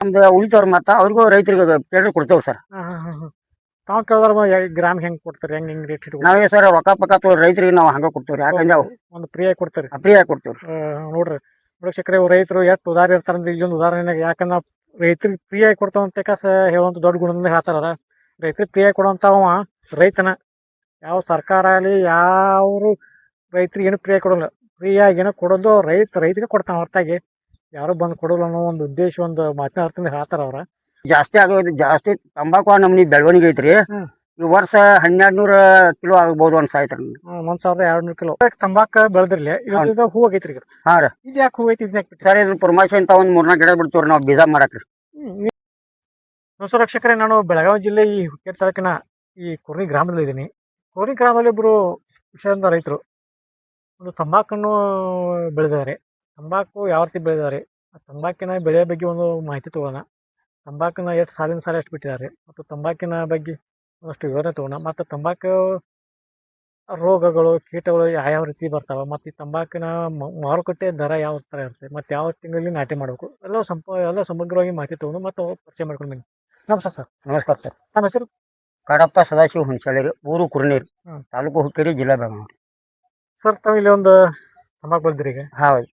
ನಮ್ದು ಉಳಿತವ್ರ ಮತ್ತ ಅವ್ರಿಗೂ ರೈತರಿಗೆ ಪೇಡ್ರ್ ಕೊಡ್ತೇವೆ ಸರ್. ತಾವ್ ಕೇಳಿದ್ರ ಗ್ರಾಮ್ ಹೆಂಗ್ ಕೊಡ್ತಾರೆ ಹೆಂಗ್ ಹೆಂಗ್ ರೇಟ್ ಇಟ್ಕೊಂಡು ನಾವೇ ಸರ್ ರೊಕ್ಕ ಪಕ್ಕ ತೋ ರೈತರಿಗೆ ನಾವು ಹಂಗ ಕೊಡ್ತೇವ್ರಿ ಯಾಕಂದ್ರೆ ಅವು ಒಂದು ಪ್ರಿಯ ಕೊಡ್ತಾರೆ. ಫ್ರೀಯಾಗಿ ಕೊಡ್ತೇವ್ರಿ. ನೋಡ್ರಿ. ವೀಕ್ಷಕರೇ ರೈತರು ಎಷ್ಟು ಉದಾರ ಇರ್ತಾರ ಅಂದ್ರೆ ಇಲ್ಲೊಂದು ಉದಾಹರಣೆ ಯಾಕಂದ್ರೆ ರೈತರಿಗೆ ಪ್ರಿಯ ಕೊಡ್ತಾವ ಅಂತ ಕಸ ಹೇಳುವಂತ ದೊಡ್ಡ ಗುಣದಿಂದ ಹೇಳ್ತಾರ ರೈತರಿಗೆ ಪ್ರಿಯ ಕೊಡುವಂತ ಅವ ರೈತನ. ಯಾವ ಸರ್ಕಾರ ಆಗಲಿ ಯಾವ ರೈತರಿಗೆ ಏನು ಪ್ರಿಯ ಕೊಡೋಲ್ಲ. ಫ್ರೀಯಾಗಿ ಏನೋ ಕೊಡೋದು ರೈತ ರೈತರಿಗೆ ಕೊಡ್ತಾನೆ ಹೊರತಾಗಿ. ಯಾರು ಬಂದು ಕೊಡೋಲ್ಲ ಅನ್ನೋ ಒಂದು ಉದ್ದೇಶ ಒಂದು ಮಾತಿನ ಅರ್ಥದಿಂದ ಹೇಳ್ತಾರ ಅವ್ರ. ಜಾಸ್ತಿ ಆಗೋದು ಜಾಸ್ತಿ ತಂಬಾಕು ನಮ್ನಿ ಬೆಳವಣಿಗೆ ಐತ್ರಿ. ಈ ವರ್ಷ ಹನ್ನೆರಡು ನೂರ ಕಿಲೋ ಆಗ್ಬೋದು ಅನ್ಸಾಯ್ತ್ರಿ ಒಂದ್ ಸಾವಿರದ ಎರಡ್ ನೂರು ಕಿಲೋ ತಂಬಾಕ ಬೆಳೆದ್ರಲಿ. ಇವತ್ತು ಹೂ ಆಗೈತ್ರಿ ಹಾ ರೀ. ಇದು ಯಾಕೆ ಹೂ ಐತಿ ಇದನ್ನ ಸರ್ ಇದ್ರ ಪರಮಾಶ್ ಅಂತ ಒಂದ್ ಮೂರ್ನಾಲ್ಕು ಗಿಡ ಬಿಡ್ತೀವ್ರಿ ನಾವು ಬೀಜ ಮಾಡಕ್ರಿ ನಮಸ್ಕಾರ ನಾನು ಬೆಳಗಾವಿ ಜಿಲ್ಲೆ ಈ ಹುಕ್ಕೇರಿ ತಾಲೂಕಿನ ಈ ಕುರ್ನಿ ಗ್ರಾಮದಲ್ಲಿ ಇದ್ದೀನಿ ಕುರ್ನಿ ಗ್ರಾಮದಲ್ಲಿ ಇಬ್ರು ವಿಷಯದ ರೈತರು ಒಂದು ತಂಬಾಕನ್ನು ಬೆಳೆದಿದ್ದಾರೆ. ತಂಬಾಕು ಯಾವ ರೀತಿ ಬೆಳೆದಿದ್ದಾರೆ ಆ ತಂಬಾಕಿನ ಬೆಳೆಯ ಬಗ್ಗೆ ಒಂದು ಮಾಹಿತಿ ತಗೋಣ. ತಂಬಾಕಿನ ಎಷ್ಟು ಸಾಲಿನ ಸಾಲ ಎಷ್ಟು ಬಿಟ್ಟಿದ್ದಾರೆ ಮತ್ತು ತಂಬಾಕಿನ ಬಗ್ಗೆ ಒಂದಷ್ಟು ವಿವರಣೆ ತಗೋಣ. ಮತ್ತು ತಂಬಾಕು ರೋಗಗಳು ಕೀಟಗಳು ಯಾವ್ಯಾವ ರೀತಿ ಬರ್ತಾವೆ? ಮತ್ತು ಈ ತಂಬಾಕಿನ ಮಾರುಕಟ್ಟೆ ದರ ಯಾವ ಥರ ಇರುತ್ತೆ? ಮತ್ತು ಯಾವ ತಿಂಗಳಲ್ಲಿ ನಾಟಿ ಮಾಡಬೇಕು? ಎಲ್ಲ ಸಂಪ ಎಲ್ಲ ಸಮಗ್ರವಾಗಿ ಮಾಹಿತಿ ತೊಗೊಂಡು ಮತ್ತು ಪರಿಚಯ ಮಾಡ್ಕೊಂಡು ಬನ್ನಿ. ನಮಸ್ಕಾರ ಸರ್. ನಮಸ್ಕಾರ ಸರ್. ನಮ್ಮ ಹೆಸರು? ಕಡಪ್ಪ ಸದಾಶಿವ ಹುಣಸಳ್ಳಿ ಊರು ಕುರ್ನೀರು ತಾಲೂಕು ಹುಕ್ಕೇರಿ ಜಿಲ್ಲಾ ಬೆಳಗಾವಿ ಸರ್ ತಾವು ಇಲ್ಲಿ ಒಂದು ತಂಬಾಕು ಬಂದಿರಿ ಈಗ? ಹೌದು.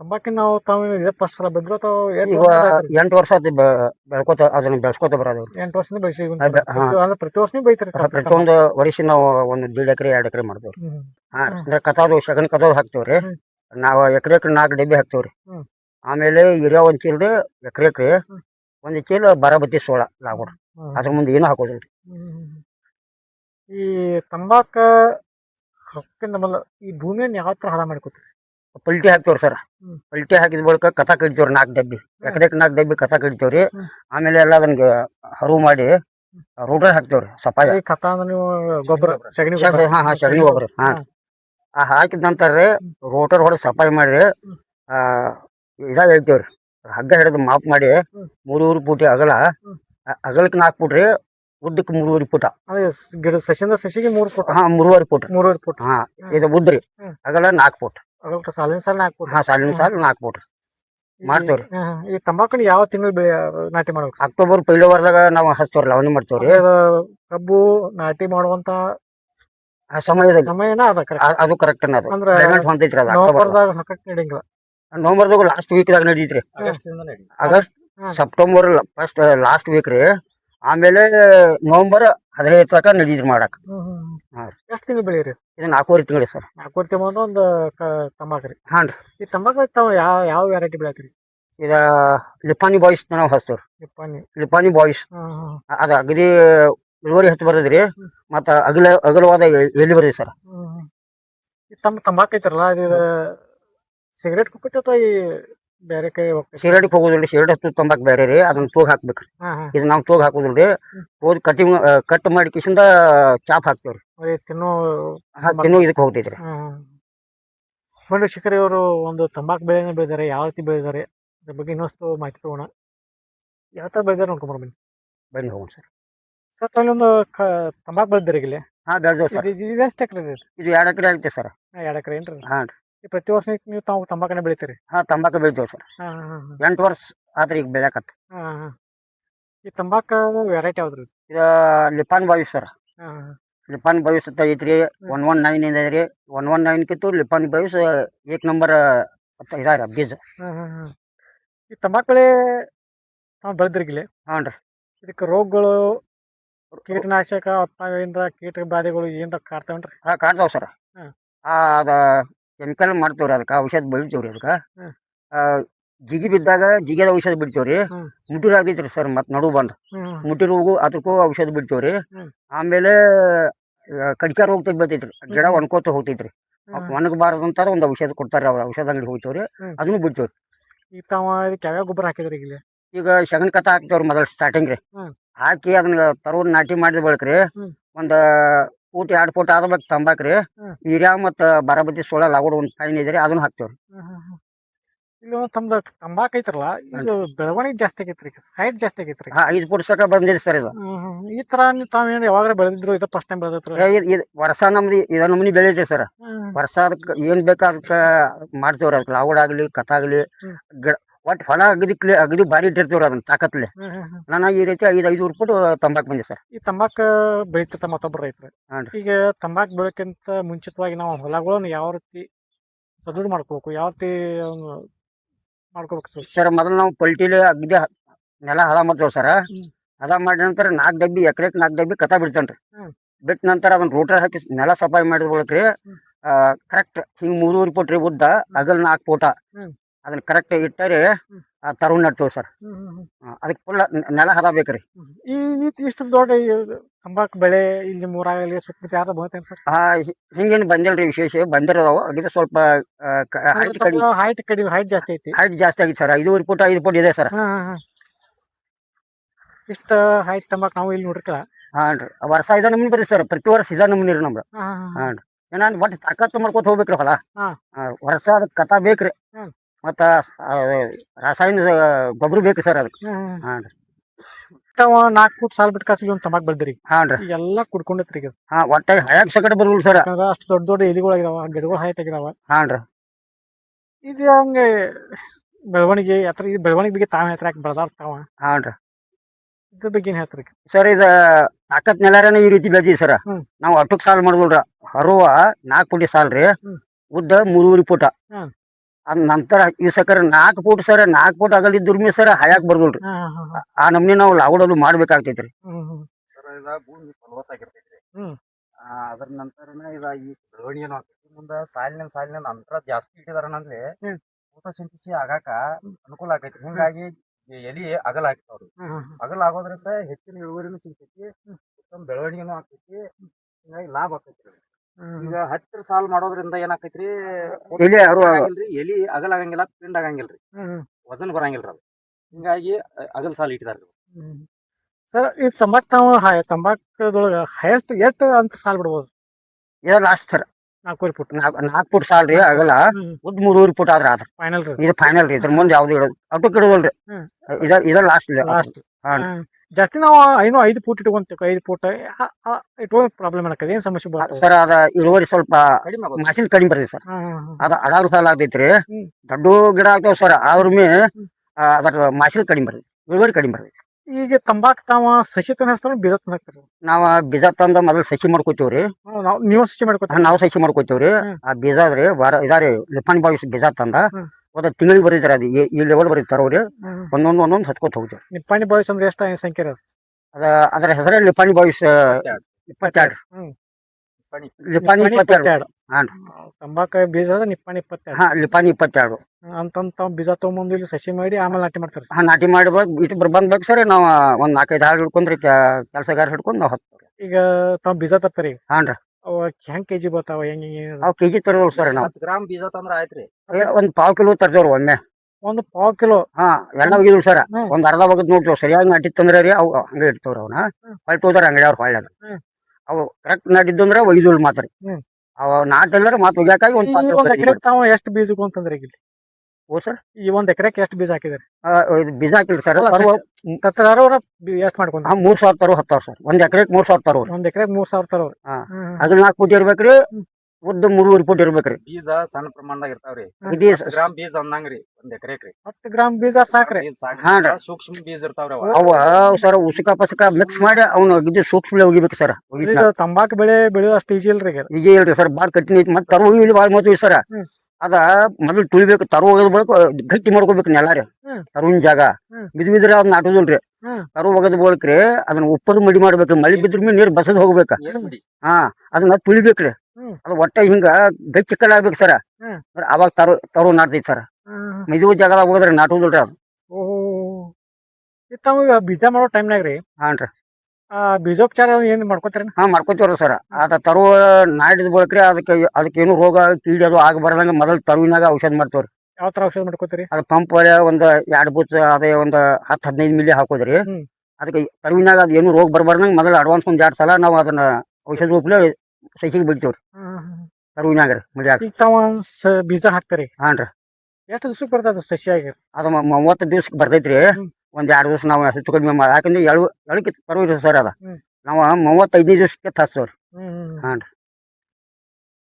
ತಂಬಾಕಿನ ನಾವು ತಾವು ಇದೇ ಫಸ್ಟ್ ಸಲ ಅಥವಾ ಎಷ್ಟು ಈಗ ಎಂಟು ವರ್ಷ ಆಯ್ತು ಬೆ- ಬೆಳ್ಕೊತ ಅದನ್ನ ಬೆಳ್ಸ್ಕೊತ ಬರೋದು ಎಂಟು ವರ್ಷದಿಂದ ಬೆಳೆಸಿ ಅದ- ಹಾ. ಅಂದ್ರೆ ಪ್ರತಿ ವರ್ಷ ಬೆಳಿತಾರೆ ಪ್ರತಿಯೊಂದು ವರ್ಷ ನಾವು ಒಂದು ದೀಡ್ ಎಕರೆ ಎರಡು ಎಕರೆ ಮಾಡ್ತೇವ್ರಿ ಹ್ಮ್. ಹಾ ಹ್ಮ್. ಅಂದ್ರೆ ಕತಾದು ಸಗಣಿ ಕತಾವ್ ಹಾಕ್ತೇವ್ರಿ ಹ್ಮ್. ನಾವು ಎಕರೆಕ್ ನಾಲ್ಕು ಡಬ್ಬಿ ಹಾಕ್ತೇವ್ರಿ ಹ್ಮ್. ಆಮೇಲೆ ಯೂರಿಯಾ ಒಂದ್ ಚೀಲ ಎಕರೆ ಎಕರೆ ಹ್ಮ್. ಒಂದ್ ಚೀಲ ಬರಾಬತ್ತಿ ಸೋಳ ಲಾಗೋಡ್ ಹ್ಮ್. ಅದ್ರ ಮುಂದೆ ಏನು ಹಾಕೋದಿಲ್ರಿ ಹ್ಮ್. ಈ ತಂಬಾಕ ಹಕ್ಕಿಂದ ಮೊದಲು ಈ ಭೂಮಿಯನ್ನು ಯಾವ ತರ ಹದ ಮಾಡ್ಕೋತೀರಿ ಪಲ್ಟಿ ಹಾಕ್ತೇವ್ರಿ ಸರ್. ಪಲ್ಟಿ ಹಾಕಿದ ಬಳಿಕ ಕಥ ಕಡಿತೇವ್ರಿ ನಾಲ್ಕು ಡಬ್ಬಿ. ಎಕರೆಕ್ ನಾಲ್ಕು ಡಬ್ಬಿ ಕಥ ಕಡಿತೇವ್ರಿ. ಆಮೇಲೆ ಎಲ್ಲ ಅದನ್ನ ಹರಿವು ಮಾಡಿ ರೋಟರ್ ಹಾಕ್ತೇವ್ರಿ ಸಫಾಯಿ. ಅಂದ್ರೆ ನೀವು ಗೊಬ್ಬರ ಸಗಣಿ ಹಾ ಹಾ ಸಗಣಿ ಗೊಬ್ಬರ. ಹಾ. ಆ ಹಾಕಿದ ನಂತರ ರೀ ರೋಟರ್ ಹೊಡೆದು ಸಫಾಯಿ ಮಾಡ್ರಿ ಹ್ಮ್. ಆ ಇದಾಗ ಹೇಳ್ತೇವ್ರಿ. ಹಗ್ಗ ಹಿಡಿದು ಮಾಪ್ ಮಾಡಿ. ಮೂರುವರೆ ಫೂಟಿ ಅಗಲ ಅಗಲಕ್ಕೆ ನಾಲ್ಕು ಫೂಟ್ ರೀ ಉದ್ದಕ್ಕೆ ಮೂರುವರೆ ಫುಟ ಗಿಡ ಸಸಿಯಿಂದ ಸಸಿಗೆ ಮೂರು ಫುಟ್ ಹಾ ಮೂರುವರೆ ಫುಟ್ ಮೂರುವರೆ ಫುಟ್ ಹಾ ಇದು ಉದ್ರಿ. ರೀ ಅಗಲ ನಾಲ್ಕು ಫುಟ್ ಸಾಲಿನ ಸಾಲ ನಾಲ್ಕು ಫುಟ್ ಹಾ ಸಾಲಿನ ಸಾಲ ನಾಲ್ಕು ಫುಟ್ ಮಾಡ್ತೇವ್ರಿ. ಈ-. ತಂಬಾಕನ್ನ ಯಾವ ತಿಂಗಳು ಬೆಳೆ ನಾಟಿ ಮಾಡ್ಬೇಕು ಅಕ್ಟೋಬರ್ ಪೈಲ ವಾರದಾಗ ನಾವು ಹಚ್ಚೋರ್ ಲವಣಿ ಮಾಡ್ತೇವ್ರಿ? ಅದ ಕಬ್ಬು ನಾಟಿ ಮಾಡುವಂತ ಆ ಸಮಯದಾಗ ಸಮಯನ ಅದ ಕರೆಕ್ಟ್ ಅದು ಕರೆಕ್ಟ್ ಅಂದ್ರ ಅದು ಅಕ್ಟೋಬರ್ ನವೆಂಬರ್ದಾಗ ಹಾಕಕ್ ನಡೆಯಂಗಿಲ್ಲ ನವೆಂಬರ್ದಾಗ ಲಾಸ್ಟ್ ವೀಕ್ದಾಗ ನಡೀತ್ರಿ. August. September first last week ರೀ. ಆಮೇಲೆ ನವೆಂಬರ್ ಹದಿನೈದು ತನಕ ನಡೀತ್ರಿ ಮಾಡಕ್. ಎಷ್ಟು ತಿಂಗಳು ಬೆಳೀರಿ ಇದು ನಾಲ್ಕೂವರೆ ತಿಂಗಳು ಸರ್. ನಾಲ್ಕೂವರೆ ತಿಂಗಳು ಒಂದು ಹಾಂ ಹಾನ್ರಿ ಈ ತಂಬಾಕು ತಾವು ಯಾವ ಯಾವ ವೆರೈಟಿ ಬೆಳೆತ್ರಿ ಇದ ಲಿಪಾನಿ ಬಾಯ್ಸ್ ನಾವು ಹಚ್ತೀವಿ ಲಿಪಾನಿ ಲಿಪಾನಿ ಬಾಯ್ಸ್. ಅದು ಅಗದಿ ಇಳುವರಿ ಹತ್ತು ಬರೋದ್ರಿ ರೀ. ಮತ್ತ ಅಗಲ ಅಗಲವಾದ ಎಲ್ಲಿ ಬರ್ರಿ ಸರ್. ತಮ್ಮ ತಂಬಾಕ್ ಐತಿರಲ್ಲ ಇದು ಸಿಗರೇಟ್ ಕುಕ್ಕೈತೆ ಅಥವಾ ಈ ಬೇರೆ ಕೈ ಹೋಗ್ತೈತಿ ಶಿರಡಿಗೆ ಹೋಗೋದಿಲ್ರಿ ಸಿಗರೇಟ್ ಹತ್ತು ತಂಬಾಕ್ ಬೇರೆ ರೀ ಅದನ್ನ ತೂಗ್ ಹಾಕ್ಬೇಕ್ರಿ. ಹಾ ಹಾ. ಇದು ನಾವು ತೂಗ್ ಹಾಕೋದಿಲ್ರಿ ಹೋದ್ ಕಟಿಂಗ್ ಕಟ್ ಮಾಡಿ ಕಿಸಿಂದ ಚಾಪ್ ಹಾಕ್ತೇವ್ರಿ. ಅದೇ ತಿನ್ನೋ ಹಾ, ತಿನ್ನೋ ಇದಕ್ಕೆ ಹೋಗ್ತೈತ್ರಿ. ಬಂಡು ಶಿಖರಿ ಅವರು ಒಂದು ತಂಬಾಕು ಬೆಳೆನ ಬೆಳೆದಾರೆ ಯಾವ ರೀತಿ ಬೆಳೆದಾರೆ ಅದ್ರ ಬಗ್ಗೆ ಇನ್ನಷ್ಟು ಮಾಹಿತಿ ತಗೋಣ. ಯಾವ ತರ ಬೆಳೆದಾರೆ ನೋಡ್ಕೊಂಬರ್ ಬನ್ನಿ. ಬನ್ನಿ ಹೋಗೋಣ ಸರ್. ಸರ್ ತಾವು ಒಂದು ಕ ತಂಬಾಕು ಬೆಳೆದಿರಿ ಇಲ್ಲಿ ಹಾ ಬೆಳ್ದೇವ್ ಸರ್. ಇದು ಇದು ಎಷ್ಟು ಎಕರೆ ಇದೆ? ಇದು ಎರಡು ಎಕರೆ ಆಗುತ್ತೆ ಸರ್. ಎರಡು ಎಕರೆ ಏನ್ರಿ? ಹಾ ಈ ಪ್ರತಿ ವರ್ಷ ನೀವು ತಾವು ತಂಬಾಕನ್ನ ಬೆಳಿತೀರಿ? ಹಾ ತಂಬಾಕ ಬೆಳಿತೀವಿ ಸರ್. ಹಾ ಹಾ ಹಾ ಎಂಟು ವರ್ಷ ಆದ್ರೆ ಈಗ ಬೆಳ್ಯಾಕತ್ತ. ಹಾ ಹಾ. ಈ ತಂಬಾಕ ವೆರೈಟಿ ಯಾವ್ದ್ರಿ ಇದು? ಲಿಪಾನ್ ಬಾಯು ಸರ್. ಹಾ ಹಾ. ಲಿಪಾನ್ ಬಾವಿಸ್ ಅಂತ ಐತ್ರಿ ಒನ್ ಒನ್ ನೈನ್ ಇಂದ ಐತ್ರಿ ಒನ್ ಒನ್ ನೈನ್ ಕಿತ್ತು ಲಿಪಾನ್ ಬಾವಿಸ್ ಏಕ್ ನಂಬರ್ ಇದಾರ ಬೀಜ. ಹಾ ಹಾ ಹಾ. ಈ ತಂಬಾಕು ಬೆಳೆ ತಾವು ಬೆಳೆದಿರ್ಗಿಲ್ಲ ಹಾಂ ರೀ. ಇದಕ್ಕೆ ರೋಗಗಳು ಕೀಟನಾಶಕ ಅಥವಾ ಏನ್ರ ಕೀಟ ಬಾಧೆಗಳು ಏನ್ರ ಕಾಡ್ತಾವೇನ್ರಿ ಹಾ ಕಾಡ್ತಾವ್ ಸರ್. ಹಾ. ಆ ಅದ ಕೆಮಿಕಲ್ ಮಾಡ್ತೇವ್ರಿ ಅದಕ್ಕೆ ಔಷಧ ಬೆಳಿತೇವ್ರಿ ಅದಕ್ಕೆ. ಜಿಗಿ ಬಿದ್ದಾಗ ಜಿಗಿದ ಔಷಧ ಬಿಡ್ತೇವ್ರಿ ಹ್ಮ್. ಮುಟ್ಟಿರ್ ಆಗೈತ್ರಿ ಸರ್ ಮತ್ತೆ ನಡು ಬಂದು ಹ್ಮ್ ಮುಟ್ಟಿರ್ ಹೋಗು ಅದಕ್ಕೂ ಔಷಧ ಬಿಡ್ತೇವ್ರಿ. ಆಮೇಲೆ ಕಡಿಕಾರ ಹೋಗಿ ತೆಗಿಬತ್ತೈತ್ರಿ ಗಿಡ ಒಣಕೋತ ಹೋಗ್ತೈತ್ರಿ. ಒಣಗಬಾರದು ಅಂತಾರ ಒಂದು ಔಷಧ ಕೊಡ್ತಾರ ಅವ್ರ ಔಷಧ ಅಂಗಡಿ ಹೋಗ್ತೇವ್ರಿ. ಅದನ್ನು ಬಿಡ್ತೇವ್ರಿ ಈಗ ತಾವ ಇದಕ್ಕೆ ಯಾವ್ಯಾವ ಗೊಬ್ಬರ ಹಾಕಿದ್ರಿ ಈಗ ಈಗ ಶಗನ್ ಕಥ ಹಾಕ್ತೇವ್ರಿ ಮೊದಲ್ ಸ್ಟಾರ್ಟಿಂಗ್ ರೀ. ಹಾಕಿ ಅದನ್ನ ತರೋ ನಾಟಿ ಮಾಡಿದ ಬಳಕ್ರಿ. ಒಂದ್ ಫೂಟ್ ಎರಡ್ ಫೂಟ್ ಆದ್ರೆ ತಂಬಾಕ್ರಿ. ರೀ ಯೂರಿಯಾ ಮತ್ತ ಬರಬತ್ತಿ ಸೋಳ ಲಾಗೋಡ್ ಒಂದ್ ಫೈನ್ ಇದ್ರಿ ಅದನ್ನ ಹಾಕ್ತೇವ್ರಿ. ಇಲ್ಲಿ ತಮ್ದು ತಂಬಾಕ್ ಐತ್ರಲ್ಲ ಇದು ಬೆಳವಣಿಗೆ ಜಾಸ್ತಿ ಆಗೈತ್ರಿ ಹೈಟ್ ಜಾಸ್ತಿ ಆಗೈತ್ರಿ ಹಾ ಐದು ಸಕ ಬಂದಿರಿ ಸರ್ ಇದು. ಈ ತರ ನೀವು ತಾವೇನು ಯಾವಾಗ ಬೆಳೆದಿದ್ರು ಇದು ಫಸ್ಟ್ ಟೈಮ್ ಬೆಳೆದಿದ್ರು ಏ, ಇದ್- ವರ್ಷ ನಮ್ದು ಇದ ನಮ್ನಿ ಬೆಳಿತೈತಿ ಸರ್. ವರ್ಷ ಅದಕ್ಕೆ ಏನ್ ಬೇಕಾ ಅದಕ್ಕ ಮಾಡ್ತೇವ್ರಿ ಅದಕ್ಕೆ ಲಾಗೋಡ್ ಆಗ್ಲಿ ಕಥ ಆಗ್ಲಿ ಗಿಡ ಒಟ್ಟು ಹೊಲ ಅಗದಿಕ್ಲೆ ಅಗದಿ ಭಾರಿ ಇಟ್ಟಿರ್ತೀವ್ರಿ ಅದನ್ನ ತಾಕತ್ಲೆ. ನಾನು ಈ ರೀತಿ ಐದು ಐದು ಫುಟ್ ತಂಬಾಕ್ ಬಂದೆ ಸರ್ ಈ ತಂಬಾಕ್ ಬೆಳಿತಿರ್ತ ಮತ್ತೊಬ್ಬರು ರೈತರು ಹಾನ್ರಿ. ಈಗ ತಂಬಾಕ್ ಬೆಳಕಿಂತ ಮುಂಚಿತವಾಗಿ ನಾವು ಹೊಲಗಳನ್ನ ಯಾವ ರೀತಿ ಸದೃಢ ಮಾಡ್ಕೋಬೇಕು ಯಾವ ರೀತಿ ಅವ್ನ ಮಾಡ್ಕೋಬೇಕು ಸರ್ ಸರ್ ಮೊದಲು ನಾವು ಪಲ್ಟಿಲಿ ಅಗದಿ ಹ- ನೆಲ ಹದ ಮಾಡ್ತೇವೆ ಸರ್ ಹ್ಮ್. ಹದ ಮಾಡಿದ ನಂತರ ನಾಲ್ಕು ಡಬ್ಬಿ ಎಕರೆಕ್ ನಾಲ್ಕು ಡಬ್ಬಿ ಕಸ ಬಿಡ್ತೇನ್ರಿ ಹ್ಮ್. ಬಿಟ್ಟ ನಂತರ ಅದನ್ನ ರೋಟರ್ ಹಾಕಿ ನೆಲ ಸಫಾಯಿ ಮಾಡಿದ ಬಳಕ್ರಿ ಹ್ಮ್. ಕರೆಕ್ಟ್ ಹಿಂಗ್ ಮೂರುವರೆ ಫುಟ್ ರೀ ಉದ್ದ ಅಗಲ್ ನಾಲ್ಕು ಪೋಟ ಹ್ಮ್. ಅದನ್ನ ಕರೆಕ್ಟ್ ಇಟ್ಟರೆ ಆ ತರು ನಡ್ತೇವೆ ಸರ್. ಅದಕ್ಕೆ ಫುಲ್ ನೆಲ ಹದ ಬೇಕ್ರಿ ಈ ರೀತಿ ಇಷ್ಟು ದೊಡ್ಡ ತಂಬಾಕು ಬೆಳೆ ಇಲ್ಲಿ ಮೂರಾಗಲಿ ಸುತ್ತ ಯಾರ್ದ ಬಂತೇನೆ ಸರ್? ಹಿ- ಹಿಂಗೇನ್ ಬಂದಿಲ್ರಿ ವಿಶೇಷ ಬಂದಿರೋದಾವ. ಅದಕ್ಕೆ ಸ್ವಲ್ಪ ಹೈಟ್ ಕಡಿಮೆ ಹೈಟ್ ಕಡಿಮೆ ಹೈಟ್ ಜಾಸ್ತಿ ಐತಿ. ಹೈಟ್ ಜಾಸ್ತಿ ಆಗಿತ್ತು ಸರ್. ಐದೂವರೆ ಫುಟ್ ಐದು ಫುಟ್ ಇದೆ ಸರ್. ಇಷ್ಟು ಹಾ ಹಾ. ಹೈಟ್ ತಂಬಾಕ್ ನಾವು ಇಲ್ಲಿ ನೋಡ್ರಿಕಲ್ಲ? ಹಾನ್ರಿ ವರ್ಷ ಇದ ನಮ್ನಿ ಬರ್ರಿ ಸರ್. ಪ್ರತಿ ವರ್ಷ ಇದ ನಮ್ನಿ ರೀ ನಮ್ದು. ಹಾಂ ರೀ ಹಾ. ಏನಾನ್ ಒಟ್ಟು ತಾಕತ್ತು ಮಾಡ್ಕೊತ ಹೋಗ್ಬೇಕ್ರಿ ಹೊಲ. ಹಾ. ವರ್ಷ ಅದಕ್ಕೆ ಕಥ ಬೇಕ್ರಿ. ಮತ್ತ ರಾಸಾಯನಿಕ ಗೊಬ್ಬರ ಬೇಕು ಸರ್ ಅದಕ್ಕೆ. ಹಾಂ ರೀ. ತಾವ ನಾಲ್ಕು ಫುಟ್ ಸಾಲ್ ಬಿಟ್ಟು ಕಾಸಿಗೆ ಒಂದು ತಮಾಕ್ ಬೆಳ್ದಿರಿ. ಹಾನ್ರಿ ಎಲ್ಲ ಕುಡ್ಕೊಂಡೈತ್ರಿ ಈಗ. ಹಾ ಒಟ್ಟ ಹಯಾಕ್ ಸಕಟ ಬರುಲ್ಲ ಸರ್. ಯಾಕಂದ್ರ ಅಷ್ಟು ದೊಡ್ಡ ದೊಡ್ಡ ಎಲಿಗಳಾಗಿದಾವ ಗಿಡಗಳು ಹೈಟ್ ಆಗಿದಾವ. ಹಾನ್ರಿ ಇದು ಹಂಗೆ ಬೆಳವಣಿಗೆ ಯಾತ್ರ ಇದು ಬೆಳವಣಿಗೆ ಬಗ್ಗೆ ತಾವ ಹೇಳ್ತಾರೆ ಯಾಕೆ ಬೆಳೆದಾರ ತಾವ. ಹಾನ್ರಿ ಇದ್ರ ಬಗ್ಗೆ ಏನು ಹೇಳ್ತಾರ? ಸರ್ ಇದು ಅಕ್ಕತ್ ನೆಲಾರನ ಈ ರೀತಿ ಬೆಳ್ದಿ ಸರ್. ಹ್ಮ್. ನಾವು ಅಟ್ಟಕ್ ಸಾಲ್ ಮಾಡ್ಬೋದ್ರ ಹರುವ ನಾಲ್ಕು ಫುಟಿ ಸಾಲ್ ರೀ. ಹ್ಮ್. ಉದ್ದ ಮೂರುವರೆ ಫುಟ ಹ್ಮ್. ಅದ್ ನಂತರ ಈ ಸಕರ ನಾಲ್ಕು ಫೂಟ್ ಸರ್ ನಾಲ್ಕು ಫುಟ್ ದುರ್ಮಿ ಸರ್ ಹಯಾಕ್ ಬರ್ದಲ್ರಿ. ಆ ನಮ್ನಿ ನಾವು ಲಾವಡಲು ಮಾಡ್ಬೇಕಾಗ್ತೈತ್ರಿ. ಭೂಮಿ ಫಲವತ್ತಾಗಿರ್ತೈತ್ರಿ ಅದ್ರ ನಂತರನ ಇದ ಈ ಬೆಳವಣಿಗೆನು ಆಗ್ತೈತಿ ಮುಂದ ಸಾಲಿನ ಸಾಲಿನ ಅಂತರ ಜಾಸ್ತಿ ಇಟ್ಟಿದಾರನಂದ್ರೆ. ಫೋಟೋಸಿಂಥಸಿಸ್ ಆಗಾಕ ಅನುಕೂಲ ಆಗೈತಿ ಹಿಂಗಾಗಿ ಈ ಎಲಿ ಅಗಲ ಆಗ್ತಾವ್ರಿ ಅಗಲ ಆಗೋದ್ರಿಂದ ಹೆಚ್ಚಿನ ಇಳುವರಿನೂ ಸಿಗ್ತೈತಿ ಉತ್ತಮ ಬೆಳವಣಿಗೆನೂ ಆಗ್ತೈತಿ ಹಿಂಗಾಗಿ ಲಾಭ ಆಗ್ತೈತಿ ಈಗ ಹತ್ತಿರ ಸಾಲ್ ಮಾಡೋದ್ರಿಂದ ಏನಾಕೈತ್ರಿ ಎಲಿ ಆಗಂಗಿಲ್ರಿ ಎಲಿ ಅಗಲ ಆಗಂಗಿಲ್ಲ ಪಿಂಡ್ ಆಗಂಗಿಲ್ರಿ. ವಜನ್ ಬರಂಗಿಲ್ರಿ ಅದು. ಹಿಂಗಾಗಿ ಅಗಲ ಸಾಲ್ ಇಟ್ಟಿದಾರ್ರಿ ಹ್ಮ್ ಸರ್ ಈ ತಂಬಾಕ್ ತಾವು ಹಾಯ್ ತಂಬಾಕದೊಳಗ ಹೈಯೆಸ್ಟ್ ಎಷ್ಟು ಅಂತ ಸಾಲ್ ಬಿಡ್ಬೋದು? ಏ ಲಾಸ್ಟ್ ಸರ್. ನಾಲ್ಕೂವರೆ ಫುಟ್ ನಾಲ್ಕು ಫುಟ್ ಸಾಲ್ ರೀ ಅಗಲ. ಉದ್ದ ಮೂರುವರೆ ಫುಟ್ ಆದ್ರ ಆದ್ರ ಫೈನಲ್ ರೀ. ಇದು ಫೈನಲ್ ರೀ ಇದ್ರ ಮುಂದೆ ಯಾವ್ದು ಇಡೋದು? ಅದಕ್ಕೆ ಇಡೋದಲ್ರಿ. ಇದ ಇದ ಲಾಸ್ಟ್ ಲಾಸ್ಟ್. ಜಾಸ್ತಿ ನಾವು ಐನೂ ಐದು ಫೂಟ್ ಇಟ್ಕೊಂತೀವಿ ಐದು ಫೂಟ್ ಇಟ್ಕೊಂಡ್ ಪ್ರಾಬ್ಲಮ್ ಏನಕ್ಕದ ಏನ್ ಸಮಸ್ಯೆ ಬರ್ತದೆ ಸರ್ ಅದ ಇಳುವರಿ ಸ್ವಲ್ಪ ಮಾಸಿನ ಕಡಿಮೆ ಬರ್ರಿ ಸರ್. ಅದ ಅಡಾರು ಸಾಲ ಆಗೈತ್ರಿ ದೊಡ್ಡ ಗಿಡ ಆಗ್ತಾವ ಸರ್ ಆದ್ರೂಮೆ ಅದ್ರ ಮಾಸಿನ ಕಡಿಮೆ ಬರ್ರಿ ಇಳುವರಿ ಕಡಿಮೆ ಬರ್ರಿ ಈಗ ತಂಬಾಕ್ ತಾವ ಸಸಿ ತನ ಬೀಜ ತನ ಹಾಕ್ತಾರ ನಾವ ಬೀಜ ತಂದ ಮೊದಲು ಸಸಿ ಮಾಡ್ಕೋತೀವ್ರಿ. ನಾವು ನೀವು ಸಸಿ ಮಾಡ್ಕೋತ ನಾವು ಸಸಿ ಮಾಡ್ಕೋತೀವ್ರಿ. ಆ ಬೀಜ ವಾರ ಇದಾರಿ ಲಿಪಾಣಿ ಬಾವಿಸ್ ಬೀಜ ತಂದ. ಒಂದ್ ತಿಂಗಳಿಗೆ ಬರೀತಾರೆ ಅದು ಈ- ಈ ಲೆವೆಲ್ ಬರೀತಾರೆ ಅವ್ರಿ. ಒಂದೊಂದು ಒಂದೊಂದು ಹತ್ಕೋತ ಹೋಗ್ತೀವಿ ನಿಪ್ಪಾಣಿ ಬಾಯ್ಸ್ ಅಂದ್ರೆ ಎಷ್ಟು ಸಂಖ್ಯೆ ಇರೋದು? ಅದ ಅದರ ಹೆಸರೇ ಲಿಪಾಣಿ ಬಾಯ್ಸ್ ಇಪ್ಪತ್ತೆರಡು. ಇಪ್ಪತ್ತೆರಡು. ಹ್ಮ್. ನಿಪ್ಪಾಣಿ. ಇಪ್ಪತ್ತೆರಡು. ಹಾನ್. ತಂಬಾಕ ಬೀಜ ಅದ ನಿಪ್ಪಾಣಿ ಇಪ್ಪತ್ತೆರಡು. ಹಾ ಲಿಪಾಣಿ ಇಪ್ಪತ್ತೆರಡು. ಅಂತಂತ ತಾವ್ ಬೀಜ ತಗೊಂಬಂದು ಇಲ್ಲಿ ಸಸಿ ಮಾಡಿ ಆಮೇಲೆ ನಾಟಿ ಮಾಡ್ತಾರೆ ಹಾ ನಾಟಿ ಮಾಡ್ಬೇಕು ಇಟ್ಟು ಬಂದ್ಬೇಕು ಸರ್ ನಾವ್ ಒಂದ್ ನಾಲ್ಕೈದು ಹಾಳು ಹಿಡ್ಕೊಂಡ್ರಿ ಕೆಲಸಗಾರ ಹಿಡ್ಕೊಂಡು ನಾವು ಹತ್ತು ಈಗ ತಾವ್ ಬೀಜ ತರ್ತಾರಿ ಹಾನ್ರಿ. ಅವ ಹೆಂಗ್ ಕೆಜಿ ಬರ್ತಾವ ಹೆಂಗ್ ಹೆಂಗ್ ಏನ್ ಅವ್ ಕೆಜಿ ತರೋಲ್ ಸರ್ ನಾವ್. ಹತ್ತು ಗ್ರಾಮ್ ಬೀಜ ತಂದ್ರ ಆಯ್ತ್ರಿ. ಒಂದ್ ಪಾವ್ ಕಿಲೋ ತರ್ಸೋರು ಒಮ್ಮೆ. ಒಂದು ಪಾವ್ ಕಿಲೋ? ಹಾ ಎಲ್ಲ ಒಗಿದ್ರು ಸರ್. ಹ್ಮ್. ಒಂದ್ ಅರ್ಧ ಬಗ್ಗದ್ ನೋಡ್ತೇವ್ ಸರಿಯಾಗಿ ನಾಟಿತ್ತಂದ್ರೆ ರೀ ಅವು ಹಂಗ ಇಡ್ತವ್ರ ಅವನ. ಹ್ಮ್. ಹೊಳ್ ತೋದಾರ ಅಂಗಡಿ ಅವ್ರ ಹೊಳ್ಳದ ಹ್ಮ್. ಅವು ಕರೆಕ್ಟ್ ನಾಟಿದ್ದು ಅಂದ್ರೆ ಒಗಿದುಲ್ ಮಾತ್ರ. ಹ್ಮ್. ಅವ ನಾಟಲ್ಲರ ಮಾತ್ ಒಗ್ಯಾಕಾಗಿ ಒಂದ್ ಪಾತ್ರೆ ತಾವ ಎಷ್ಟು ಬೀಜ ಅಂತಂದ್ರೆ ಇಲ್ಲಿ? ಓ ಸರ್ ಈ ಒಂದ್ ಎಕರೆ ಎಷ್ಟು ಬೀಜ ಹಾಕಿದಾರೆ ಬೀಜ ಹಾಕಿಲ್ರಿ ಸರ್. ತತ್ತಾರ ಎಷ್ಟ್ ಮಾಡ್ಕೊಂತ ಹಾ ಮೂರ್ ಸಾವಿರ ತರೋ ಹತ್ತಾರ ಸರ್ ಒಂದ್ ಎಕರೆಕ್ ಮೂರ್ ಸಾವಿರ ತರೋ ಒಂದ್ ಎಕರೆ ಮೂರ್ ಸಾವಿರ ತರೋ. ಅದ್ರ ನಾಲ್ಕು ಫುಟ್ ಇರ್ಬೇಕ್ರಿ ಉದ್ದ ಮೂರುವರೆ ಫುಟ್ ಇರ್ಬೇಕ್ರಿ. ಬೀಜ ಸಣ್ಣ ಪ್ರಮಾಣದಾಗ ಇರ್ತಾವ್ರಿ. ಗ್ರಾಮ್ ಬೀಜ ಅಂದಂಗ್ರಿ ಒಂದ್ ಎಕರೆಕ್ರಿ. ಹತ್ತು ಗ್ರಾಮ್ ಬೀಜ ಸಾಕ್ರಿ. ಸೂಕ್ಷ್ಮ ಬೀಜ ಇರ್ತಾವ್ರಿ ಅವ. ಅವ ಸರ್ ಉಸುಕ ಪಸಕ ಮಿಕ್ಸ್ ಮಾಡಿ ಅವ್ನ ಇದು ಸೂಕ್ಷ್ಮ ಒಗಿಬೇಕು ಸರ್. ತಂಬಾಕು ಬೆಳೆ ಬೆಳೆಯೋದು ಅಷ್ಟು ಈಜಿ ಇಲ್ರಿ ಈಗ. ಈಜಿ ಇಲ್ರಿ ಸರ್. ಬಾಳ್ ಕಠಿಣ ಐತಿ. ಮತ್ತೆ ತರುವ ಇಲ್ಲಿ ಬಾಳ್ ಮದ್ವಿ ಸರ್. ಅದ ಮೊದಲು ತುಳಿಬೇಕು ತರುವ ಒಗದ್ ಬಳಕ ಗಟ್ಟಿ ಮಾಡ್ಕೋಬೇಕು ನೆಲ ರೀ ಹ್ಮ್. ತರುವಿನ ಜಾಗ. ಬಿದ್ ಬಿದ್ರೆ ಅದನ್ನ ನಾಟುದಿಲ್ರಿ ತರು ಒಗದ್ ಬಳಕ್ರಿ ಅದನ್ನ ಉಪ್ಪದ ಮಡಿ ಮಾಡ್ಬೇಕ್ರಿ. ಮಳಿ ಬಿದ್ರ ಮೇಲೆ ನೀರ್ ಬಸದ್ ಹೋಗ್ಬೇಕ. ಹಾ ಅದನ್ನ ತುಳಿಬೇಕ್ರಿ. ಅದು ಒಟ್ಟ ಹಿಂಗ ಗಟ್ಟಿ ಕಡೆ ಆಗ್ಬೇಕು ಸರ. ಅವಾಗ ತರು ತರು ನಾಟ್ತೈತಿ ಸರ್. ಮಿದುವ ಜಾಗದಾಗ ಹೋಗದ್ರಿ ನಾಟುದಿಲ್ರಿ ಅದು. ಈಗ ಬೀಜ ಮಾಡೋ ಟೈಮ್ನಾಗ್ರಿ ರೀ ಹಾನ್ರಿ. ಆ ಬೀಜೋಪಚಾರ ಏನ್ ಮಾಡ್ಕೋತಾರ ಹಾ ಮಾಡ್ಕೋತೀವ್ರಿ ಸರ್. ಅದ ತರುವ ನಾಡಿದ ಬಳಕ್ರಿ ಅದಕ್ಕೆ ಅದಕ್ಕೇನು ಏನು ರೋಗ ಕೀಡಿ ಅದು ಆಗ ಬರದಂಗ ಮೊದಲು ತರುವಿನಾಗ ಔಷಧ ಮಾಡ್ತೇವ್ರಿ. ಯಾವ ತರ ಔಷಧ ಮಾಡ್ಕೋತೀರಿ? ಅದ್ ಪಂಪ್ ಒಂದ್ ಎರಡ್ ಬೂತ್ ಅದೇ ಒಂದ್ ಹತ್ತ್ ಹದಿನೈದು ಮಿಲಿ ಹಾಕೋದ್ರಿ. ಹ್ಮ್. ಅದಕ್ಕೆ ತರುವಿನಾಗ ಅದ್ ಏನು ರೋಗ ಬರಬಾರ್ದಂಗ ಮೊದಲು ಅಡ್ವಾನ್ಸ್ ಒಂದ್ ಎರಡ್ ಸಲ ನಾವು ಅದನ್ನ ಔಷಧ ರೂಪಲೆ ಸಸಿಗೆ ಬಿಡ್ತೇವ್ರಿ. ತರುವಿನಾಗ ರೀ ಮಳ್ಯಾಗ. ಈಗ ತಾವ ಸ- ಬೀಜ ಹಾಕ್ತಾರಿ? ಹಾನ್ರಿ. ಎಷ್ಟು ದಿವಸಕ್ಕೆ ಬರ್ತದ ಸಸಿಯಾಗಿ? ಅದು ಮ- ಮೂವತ್ತು ದಿವ್ಸಕ್ಕೆ ಬರ್ತೈತ್ರಿ. ಹ್ಮ್. ಒಂದ್ ಎರಡು ದಿವಸ ನಾವು ಹೆಚ್ಚು ಕಡಿಮೆ ಮಾಡಿ ಯಾಕಂದ್ರೆ ಎಳು ಎಳಕಿತ್ತು ಪರವಾಗಿಲ್ಲ ಸರ್ ಅದ. ಹ್ಮ್. ನಾವು ಮೂವತ್ತೈದನೇ ದಿವ್ಸಕ್ಕೆ ಹ್ಮ್. ಹಾನ್ರಿ.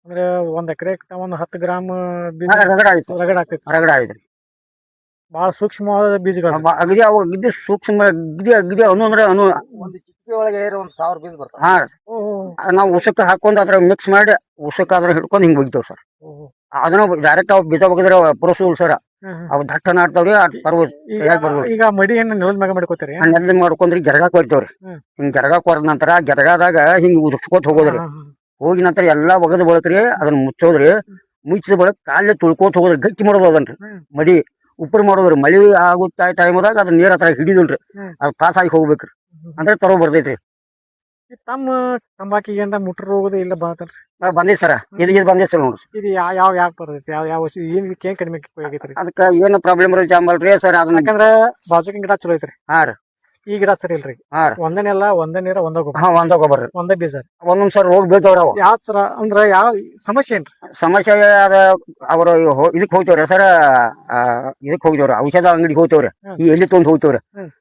ಅಂದ್ರೆ ಒಂದ್ ಎಕರೆ ಒಂದ್ ಹತ್ತು ಗ್ರಾಮ್ ಬೀಜ ರಗಡ ಆಯ್ತು ರಗಡ್ ಆಗ್ತೈತಿ ರಗಡ ಆಯ್ತ್ರಿ. ಬಹಳ ಸೂಕ್ಷ್ಮವಾದ ಬೀಜಗಳು. ಅಗದಿ ಅವು ಅಗದಿ ಸೂಕ್ಷ್ಮ ಅಗದಿ ಅಗದಿ ಅನು ಅಂದ್ರೆ ಅನು ಒಂದು ಚಿಕ್ಕಿ ಒಳಗೆ ಒಂದ್ ಸಾವಿರ ಬೀಜ ಬರ್ತಾವ. ಹಾ. ನಾವು ಉಸಕ್ಕೆ ಹಾಕೊಂಡು ಅದ್ರ ಮಿಕ್ಸ್ ಮಾಡಿ ಉಸಕ್ ಅದ್ರ ಹಿಡ್ಕೊಂಡು ಹಿಂಗ್ ಬಗ್ತೇವ್ ಸರ್. ಅದನ್ನ ಡೈರೆಕ್ಟ್ ಅವ್ ಬೀಜ ಪುರುಷ ಸರ್ ಅವ್ ದಟ್ಟ ನಾಡ್ತಾವ್ರಿ ಅದ್ ಪರ್ವ ಸರಿಯಾಗಿ ಬರ್ಬೋದು. ಈಗ ಮಡಿ ಹೆಣ್ಣು ನೆಲದ ಮ್ಯಾಗ ಮಾಡ್ಕೋತಾರೆ? ನೆಲದ ಮಾಡ್ಕೊಂಡ್ರಿ ಗೆರಗಾಕ್ ಹೋಯ್ತವ್ರಿ. ಹಿಂಗ್ ಗೆರಗಾಕ್ ಹೊರದ ನಂತರ ಗೆರಗಾದಾಗ ಹಿಂಗ್ ಉದುರ್ಸ್ಕೊತ ಹೋಗೋದ್ರಿ. ಹೋಗಿ ನಂತರ ಎಲ್ಲಾ ಒಗದ್ ಬಳಕ್ರಿ ಅದನ್ನ ಮುಚ್ಚೋದ್ರಿ. ಮುಚ್ಚಿದ ಬಳಕ ಕಾಲೇ ತುಳ್ಕೋತ ಹೋಗೋದ್ರಿ ಗಟ್ಟಿ ಮಾಡೋದು ಅದನ್ರಿ. ಮಡಿ ಉಪ್ಪರ್ ಮಾಡೋದ್ರಿ ಮಳಿ ಆಗುತ್ತ ಟೈಮ್ದಾಗ ಅದ್ ನೀರ್ ಹತ್ರ ಹಿಡಿದಿಲ್ರಿ. ಅದ್ ಪಾಸ್ ಆಗಿ ಹೋಗ್ಬೇಕ್ರಿ. ಅಂದ್ರೆ ತರೋ ಬರ್ತೈತ್ರಿ ತಮ್ಮ ತಂಬಾಕಿಗೆ ಏನ್ರ ಮುಟ್ರ ಹೋಗೋದು ಇಲ್ಲ ಬಂತಲ್ರಿ ಆ, ಬಂದೈತ್ ಸರ. ಇದು ಇದು ಬಂದೈತ್ ಸರ್ ನೋಡ್ರಿ ಇದು ಯಾವ ಯಾವ ಯಾಕೆ ಬರ್ತೈತಿ? ಯಾವ ಯಾವ ವಸ್ತು ಏನು ಇದಕ್ಕೆ ಏನ್ ಕಡಿಮೆ ಆಗೈತ್ರಿ ಅದಕ್ಕ ಏನು ಪ್ರಾಬ್ಲಮ್ ಇರೋ ಜಾಂಬಲ್ರಿ ಸರ್ ಅದನ್ನ ಯಾಕಂದ್ರೆ ಬಾಜುಕಿನ ಗಿಡ ಚಲೋ ಐತ್ರಿ. ಹಾಂ ರೀ. ಈ ಗಿಡ ಸರಿ ಇಲ್ರಿ? ಹಾ ರೀ. ಒಂದೇ ಒಂದೇ ನೀರ ಒಂದೇ ಗೊಬ್ಬರ. ಹಾ ಒಂದ ಗೊಬ್ಬರ ಒಂದೇ ಬೀಜ ಒಂದೊಂದ್ ಸರ್ ರೋಗ ಬೀಳ್ತಾವ್ರಿ ಅವ. ಯಾವ ತರ ಅಂದ್ರ ಯಾವ ಸಮಸ್ಯೆ ಏನ್ರಿ? ಸಮಸ್ಯೆ ಅದ ಅವ್ರ ಇದಕ್ ಹೋಗ್ತೇವ್ರಿ ಸರ್ ಇದಕ್ ಹೋಗ್ತೇವ್ರಿ ಔಷಧ ಅಂಗಡಿಗೆ ಹೋಗ್ತೇವ್ರಿ. ಈ ಎಲ್ಲಿ ತೊಂದ್ ಹೋಗ್ತೇವ್ರಿ.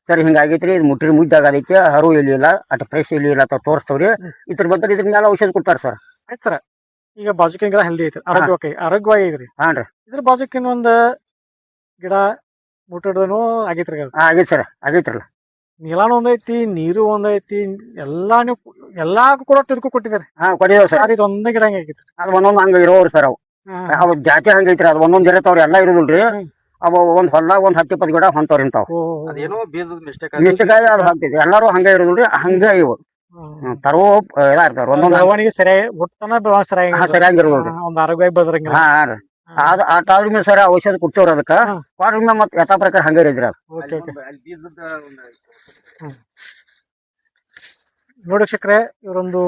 ಸರ್ ಹಿಂಗಾಗೈತ್ರಿ ಇದು ಮುಟ್ಟಿರಿ ಮುದ್ದಾಗ ಅದೈತಿ ಹರು ಎಲ್ಲಿ ಇಲ್ಲ ಅಟ್ ಫ್ರೆಶ್ ಎಲ್ಲಿ ಇಲ್ಲ ಅಂತ ತೋರಿಸ್ತೇವ್ರಿ. ಇದ್ರ ಬಂದ್ರೆ ಇದ್ರ ಮೇಲೆ ಔಷಧ ಕೊಡ್ತಾರ ಸರ್. ಆಯ್ತು ಸರ್. ಈಗ ಬಾಜುಕಿನ ಗಿಡ ಹೆಲ್ದಿ ಐತ್ರಿ ಆರೋಗ್ಯವಾಗಿ ಆರೋಗ್ಯವಾಗಿ ಐತ್ರಿ. ಹಾನ್ರಿ ಇದ್ರ ಬಾಜುಕಿನ ಒಂದ್ ಗಿಡ ಮುಟ್ಟಿಡ್ದನು ಆಗೈತ್ರಿ ಆಗೈತಿ ಸರ್ ಆಗೈತ್ರಲ್ಲ ನೀಲಾನು ಒಂದೈತಿ ನೀರು ಒಂದೈತಿ ಎಲ್ಲಾನು ಎಲ್ಲಾ ಕೂಡ ಇದಕ್ಕೂ ಕೊಟ್ಟಿದ್ದಾರೆ. ಹಾ ಕೊಡಿದೇವ್ ಸರ್. ಅದು ಒಂದೇ ಗಿಡ ಹೆಂಗ್ ಅದು ಒಂದೊಂದ್ ಹಂಗ ಇರೋರು ಸರ್ ಅವು. ಅವ್ ಜಾತಿ ಹಂಗೈತ್ರಿ ಅದ್ ಒಂದೊಂದ್ ಇರತಾವ್ರಿ ಎಲ್ಲಾ ಇರೋದಿಲ್ರಿ. ಅವ ಒಂದ್ ಹೊಲ್ದಾಗ ಒಂದ್ ಹತ್ತಿ ಇಪ್ಪತ್ತು ಗಿಡ ಹೊಂತವ್ರಿ ಇಂತಾವ್. ಅದೇನೋ ಬೀಜದ ಮಿಸ್ಟೇಕ್ ಆಗಿ ಅದು ಹಾಕ್ತಿದ್ವಿ ಎಲ್ಲಾರು ಹಂಗ ಇರೋದಿಲ್ರಿ ಹಂಗ ಇವು. ತರೋ ಇದಾ ಇರ್ತಾರ ಒಂದೊಂದ್ ಬೆಳವಣಿಗೆ ಸರಿಯಾಗಿ ಒಟ್ಟನ ಬೆಳವಣಿಗೆ ಸರಿಯಾಗಿ ಹಾ ಸರಿಯಾಗಿರೋದಿಲ್ರಿ ಒಂದ್ ಆರೋಗ್ಯವಾಗಿ ಬೆಳೆದ್ರಂಗಿಲ್ಲ. ಹಾ ರೀ. ಅದ ಆಟ ಮೇಲೆ ಸರ್ ಔಷಧ ಕೊಡ್ತೇವ್ರ ಅದಕ್ಕ. ಹಾ. ಕೊಡ್ಮೇಲೆ ಮತ್ ಯಥಾ ಪ್ರಕಾರ ಹಂಗಾರ ಇದ್ರ ನೋಡಕ್ ನೋಡಿ ಶಿಕ್ಷಕರೇ ಇವರೊಂದು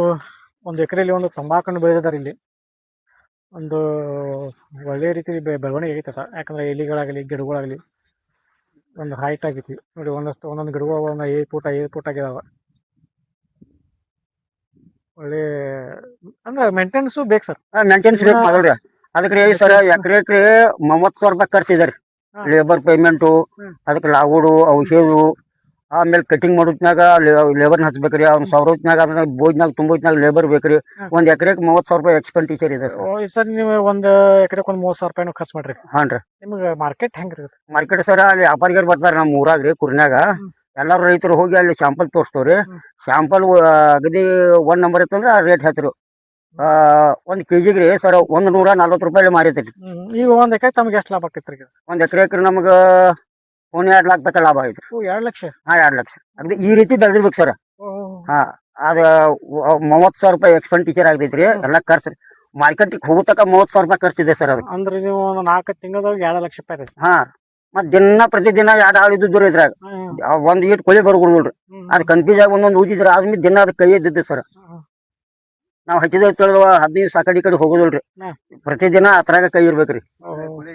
ಒಂದು ಎಕರೆಯಲ್ಲಿ ಒಂದು ತಂಬಾಕನ್ನು ಬೆಳೆದಿದ್ದಾರೆ ಇಲ್ಲಿ. ಒಂದು ಒಳ್ಳೆಯ ರೀತಿ ಬೆ- ಬೆಳವಣಿಗೆ ಆಗೈತೆ ಯಾಕಂದ್ರೆ ಎಲಿಗಳಾಗಲಿ ಗಿಡಗಳಾಗಲಿ ಒಂದು ಹೈಟ್ ಆಗೈತಿ. ನೋಡಿ ಒಂದಷ್ಟು ಒಂದೊಂದು ಗಿಡಗಳು ಒಂದು ಐದು ಫೂಟ ಐದು ಫೂಟ್ ಆಗಿದಾವ. ಒಳ್ಳೆ ಅಂದ್ರೆ ಮೇಂಟೆನೆನ್ಸು ಬೇಕು ಸರ್. ಮೇಂಟೆನ್ಸ್ ಬೇಕು ಮೊದಲ್ರಿ ಅದಕ್ಕೆ ರೀ ಸರ್ ಎಕರೆಕ್ರಿ ಎಕರೆ ಮೂವತ್ತು ಸಾವಿರ ರೂಪಾಯಿ ಖರ್ಚಿದೆ ರೀ ಹಾ. ಲೇಬರ್ ಪೇಮೆಂಟು ಅದಕ್ಕೆ ಲಾಗುಡು ಔಷಧು ಆಮೇಲೆ ಕಟಿಂಗ್ ಮಾಡೋತ್ನಾಗ ಲೇಬರ್ ಹಚ್ಬೇಕ್ರಿ. ಅವ್ನ ಸಾವಿರ ಹೊತ್ನಾಗ ಅದನ್ನ ಬೋಜ್ನಾಗ ತುಂಬೋತ್ನಾಗ ಲೇಬರ್ ಬೇಕ್ರಿ. ಹಾ. ಒಂದ್ ಎಕರೆಗೆ ಮೂವತ್ತು ಸಾವಿರ ರೂಪಾಯಿ ಎಕ್ಸ್ಪೆಂಡಿಚರ್ ಇದೆ ಸರ್. ಸರ್ ನೀವು ಒಂದು ಎಕರೆಗೆ ಒಂದು ಮೂವತ್ತು ಸಾವಿರ ರೂಪಾಯಿ ಖರ್ಚು ಮಾಡ್ರಿ. ಹಾನ್ ರೀ. ನಿಮ್ಗೆ ಮಾರ್ಕೆಟ್ ಹೆಂಗ್ರಿ ಮಾರ್ಕೆಟ್ ಸರ್ ಅಲ್ಲಿ ವ್ಯಾಪಾರಿಗರು ಬರ್ತಾರೆ ನಮ್ಮ ಊರಾಗ ರೀ ಕುರ್ನ್ಯಾಗ. ಎಲ್ಲರೂ ರೈತರು ಹೋಗಿ ಅಲ್ಲಿ ಶಾಂಪಲ್ ತೋರಿಸ್ತೇವ್ರಿ. ಶಾಂಪಲ್ ಅಗದಿ ಒಂದ್ ನಂಬರ್ ಇತ್ತಂದ್ರೆ ರೇಟ್ ಹೇಳ್ತಿರು ಆ ಒಂದ್ ಕೆಜಿಗೆ ರೀ ಸರ್ ಒಂದ್ ನೂರ ನಲ್ವತ್ತು ರೂಪಾಯಿ ಮಾರಿದ್ರಿ. ಈಗ ಒಂದ್ ಎಕರೆ ತಮ್ಗೆ ಎಷ್ಟು ಲಾಭ ಆಕೈತ್ರಿ? ಒಂದ್ ಎಕರೆ ಎಕರೆ ನಮ್ಗ ಒಂದ್ ಎರಡ್ ಲಾಖ ತಕ ಲಾಭ ಐತ್ರಿ ಎರಡ್ ಲಕ್ಷ? ಹಾ ಎರಡ್ ಲಕ್ಷ. ಅಂದ್ರೆ ಈ ರೀತಿ ಬೆಳೆದಿರ್ಬೇಕು ಸರ್. ಹಾ ಅದ ಮೂವತ್ ಸಾವಿರ ರೂಪಾಯಿ ಎಕ್ಸ್ಪೆಂಡಿಚರ್ ಆಗ್ತೈತ್ರಿ. ಎಲ್ಲ ಖರ್ಚು ಮಾರ್ಕೆಟ್ ಹೋಗೋ ತಕ ಮೂವತ್ ಸಾವಿರ ರೂಪಾಯಿ ಖರ್ಚಿದೆ ಸರ್ ಅದು. ಅಂದ್ರೆ ನೀವು ಒಂದು ನಾಲ್ಕು ತಿಂಗಳದಾಗ ಎರಡ್ ಲಕ್ಷ ರೂಪಾಯಿ ಹಾ ಮತ್ ದಿನ ಪ್ರತಿದಿನ ಎರಡ್ ಆಳು ಇದ್ದಿದ್ರು ಇದ್ರಾಗ. ಒಂದ್ ಈಟ್ ಕೊಳಿ ಬರ್ಗುಡ್ರಿ. ಅದ್ ಕನ್ಫ್ಯೂಸ್ ಆಗಿ ಒಂದೊಂದು ಊದಿದ್ರ ಆದ್ಮೇಲೆ ದಿನ ಅದ್ ಕೈ ಇದ್ದಿದ್ದು ಸರ್. ನಾವ್ ಹಚ್ಚಿದ ತಿಳಿದವ ಹದಿನೈದು ಸಾಕಡಿ ಕಡೆ ಹೋಗೋದಿಲ್ರಿ. ಪ್ರತಿದಿನ ಅದ್ರಾಗ ಕೈ ಇರ್ಬೇಕ್ರಿ. ಕುಳಿ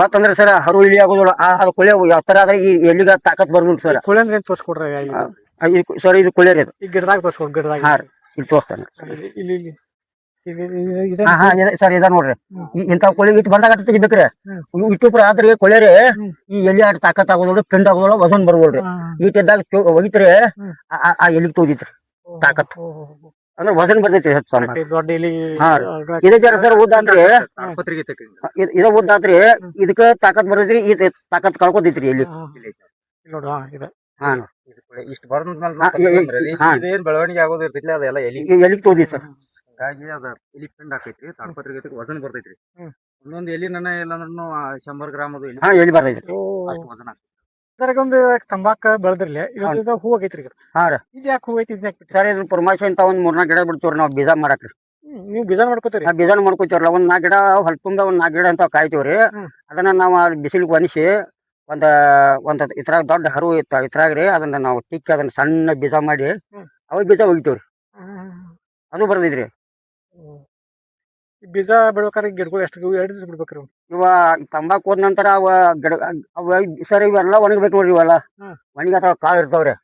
ಮತ್ತಂದ್ರೆ ಸರ್ ಹರು ಇಳಿ ಆಗೋದಿಲ್ಲ. ಆ ಅದು ಕೊಳೆ ಯಾವ ತರ ಆದ್ರೆ ಈ ಎಲ್ಲಿಗ ತಾಕತ್ ಬರೋದಿಲ್ಲ ಸರ್. ಅಂದ್ರೆ ತೋರ್ಸ್ಕೊಡ್ರಿ ಈಗ? ಸರ್ ಇದು ಕೊಳೆ ರೀ ಈ ಗಿಡದಾಗ ತೋರ್ಸ್ಕೊಡ್ ಗಿಡದಾಗ. ಹಾ ಇಲ್ಲಿ ತೋರಿಸ್ತಾನೆ. ಸರ್ ಇದ ನೋಡ್ರಿ. ಇಂತ ಈ- ಇಂಥ ಕೊಳಿ ಇಟ್ಟು ಬಂದಾಗ ತೆಗಿಬೇಕ್ರಿ. ಇಟ್ಟು ಆದ್ರೆ ಕೊಳೆರಿ ಈ ಎಲ್ಲಿ ಆಟ ತಾಕತ್ ಆಗೋದಿಲ್ಲ ಪಿಂಡ್ ಆಗೋದಿಲ್ಲ ವಜನ್ ಬರ್ಬೋದ್ರಿ ಇಟ್ಟಿದ್ದಾಗ ಈಟಿದ್ದಾಗ ಒಗಿತ್ರಿ ಆ- ಎಲ್ಲಿಗೆ ತೋದಿತ್ರಿ ತಾಕತ್. ಅಂದ್ರೆ ವಜನ್ ಬರ್ತೈತಿ ಹೆಚ್ಚು ಸಣ್ಣ ದೊಡ್ಡ ಇಲ್ಲಿ ಹಾ ರೀ. ಇದೇ ಜರ ಸರ್ ಉದ್ದ ತಕ್ಕ ಇದ್- ಇದ ಉದ್ದ ಆತ್ರಿ ಇದಕ್ಕ ತಾಕತ್ ಬರ್ತೈತ್ರಿ ಇದ್ ತಾಕತ್ ಕಳ್ಕೊತೈತ್ರಿ ಇಲ್ಲಿ. ನೋಡು ಹಾ. ಇದೆ. ಹಾ ಇಷ್ಟು ಬರೋದ್ ಹಾ. ಇದೇನ್ ಬೆಳವಣಿಗೆ ಆಗೋದು ಇರ್ತೈತಿ ಅದೆಲ್ಲ ಎಲಿ. ಎಲ್ಲಿ ಎಲ್ಲಿಗೆ ತೋದಿ ಸರ್. ಹಾಗಾಗಿ ಅದ ಎಲಿ ಪಿಂಡ್ ಆಕೈತ್ರಿ ತಾಡ್ಪತ್ರಿಗೆ ವಜನ್ ಬರ್ತೈತ್ರಿ. ಹ್ಮ್. ಒಂದೊಂದ್ ಎಲಿ ನನ್ನ ಇಲ್ಲಾಂದ್ರೂ ಶಂಬರ್ ಗ್ರಾಮ್ ಅದು ಎಲಿ. ಹಾ ಎಲ್ಲಿ ಬರ್ತೈತ್ರಿ. ಅಷ್ಟು ವಜನ್ ಆಗ್ತೈತಿ ಸರ್ ಈಗ ಒಂದು ತಂಬಾಕ ಬೆಳೆದ್ರಲ್ಲ ಇವತ್ತು ಇದು ಹೂ ಆಗೈತ್ರಿ ಹಾ ರೀ. ಇದು ಯಾಕೆ ಹೂ ಐತಿ ಇದನ್ನ ಸರ್ ಇದ್ರ ಪರಮಾಶೆ ಅಂತ ಒಂದ್ ಮೂರ್ನಾಲ್ಕು ಗಿಡ ಬಿಡ್ತೀವ್ರಿ ನಾವ್ ಬೀಜ ಮಾಡಕ್ರಿ ಹ್ಮ್, ನೀವು ಬೀಜ ಮಾಡ್ಕೋತೀರಿ? ಬೀಜ ಬೀಜನ ಒಂದು ಒಂದ್ ನಾಲ್ಕು ಗಿಡ ಹೊಲ್ಪುಂದ ಒಂದ್ ನಾಲ್ಕು ಗಿಡ ಅಂತ ಕಾಯ್ತೀವ್ರಿ. ಅದನ್ನ ನಾವು ಬಿಸಿಲಿಗೆ ಒಣಸಿ ಒಂದ ಒಂದು ಇದ್ರಾಗ ದೊಡ್ಡ ಹರು ಇತ್ತ ಇದ್ರಾಗ ರೀ ಅದನ್ನ ನಾವು ಟಿಕ್ಕಿ ಅದನ್ನ ಸಣ್ಣ ಬೀಜ ಮಾಡಿ. ಅವಾಗ ಬೀಜ ಒಗಿತೀವ್ರಿ. ಅದು. ಈ ಬೀಜ ಬಿಡ್ಬೇಕಾದ್ರೆ ಗಿಡಗಳು ಎಷ್ಟು ಎರಡು ದಿವಸ ಬಿಡ್ಬೇಕ್ರಿ? ಇವ ತಂಬಾಕ್ ಹೋದ ನಂತರ ಅವ ಗಿಡ ಅವ ಸರ್ ಇವೆಲ್ಲ ಒಣಗ್ಬೇಕು ನೋಡ್ರಿ ಇವೆಲ್ಲ. ಒಣಗಿ ಅಥವಾ ಕಾಳು ಇರ್ತಾವ್ರಿ.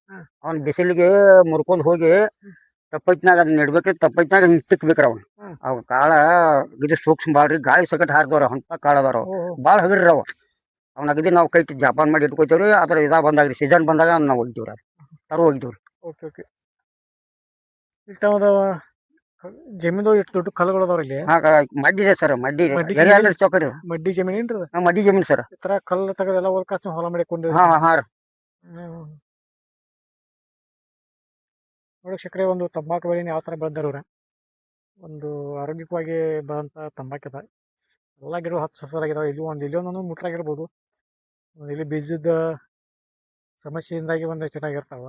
ಅವ್ನ ಬಿಸಿಲಿಗೆ ಮುರ್ಕೊಂಡು ಹೋಗಿ ತಪ್ಪೈತ್ನಾಗ ಅದನ್ನ ನೆಡ್ಬೇಕ್ರಿ ತಪ್ಪೈತ್ನಾಗ ಹಿಂಗ್ ತಿಕ್ಬೇಕ್ರಿ ಅವ್ನ. ಹ್ಮ್. ಅವ್ ಕಾಳ ಇದು ಸೂಕ್ಷ್ಮ ಬಾಳ್ರಿ ಗಾಳಿ ಸಕಟ್ ಹಾರ್ದವ್ರ ಅಂತ ಕಾಳ ಅದಾರ ಅವ್. ಭಾಳ ಹಗರ್ರಿ ಅವ. ಅವ್ನ ಅಗದಿ ನಾವು ಕೈ ಜಪಾನ್ ಮಾಡಿ ಇಟ್ಕೋತೇವ್ರಿ ಅದ್ರ ಇದ ಬಂದಾಗ ಸೀಸನ್ ಬಂದಾಗ ನಾವು ಒಗಿತೀವ್ರಿ ತರು ಒಗಿತೀವ್ರಿ ಓಕೆ ಓಕೆ. ಇಲ್ಲಿ ಜಮೀನ್ದು ಇಷ್ಟು ದೊಡ್ಡ ಕಲ್ಲುಗಳು ಅದಾವ್ರಿ ಇಲ್ಲಿ. ಸರ್ ಮಡ್ಡಿ ಮಡ್ಡಿ ಜಮೀನು? ಚೌಕರಿ. ಮಡ್ಡಿ ಜಮೀನ್ ಏನ್ರಿ ಅದು? ಮಡ್ಡಿ ಜಮೀನ್ ಸರ್. ಈ ತರ ಕಲ್ಲು ತೆಗೆದೆಲ್ಲ ಓದ್ಕಾಸ್ ಹೊಲ ಮಾಡಿಕೊಂಡು ಹಾ ಹಾ ರೀ. ನೋಡಿ ಒಂದು ತಂಬಾಕು ಬೆಳೆನ ಯಾವ ತರ ಬೆಳೆದಾರ ಇವ್ರ ಒಂದು ಆರೋಗ್ಯಕವಾಗಿ ತಂಬಾಕು ಅದ. ಎಲ್ಲ ಗಿಡ ಹತ್ತು ಹಸಿರಾಗಿದಾವೆ ಇಲ್ಲಿ ಒಂದು ಇಲ್ಲಿ ಒಂದೊಂದು ಮುಟ್ರಾಗಿರ್ಬೋದು ಒಂದು ಇಲ್ಲಿ ಬೀಜದ ಸಮಸ್ಯೆಯಿಂದಾಗಿ ಒಂದು ಚೆನ್ನಾಗಿರ್ತಾವ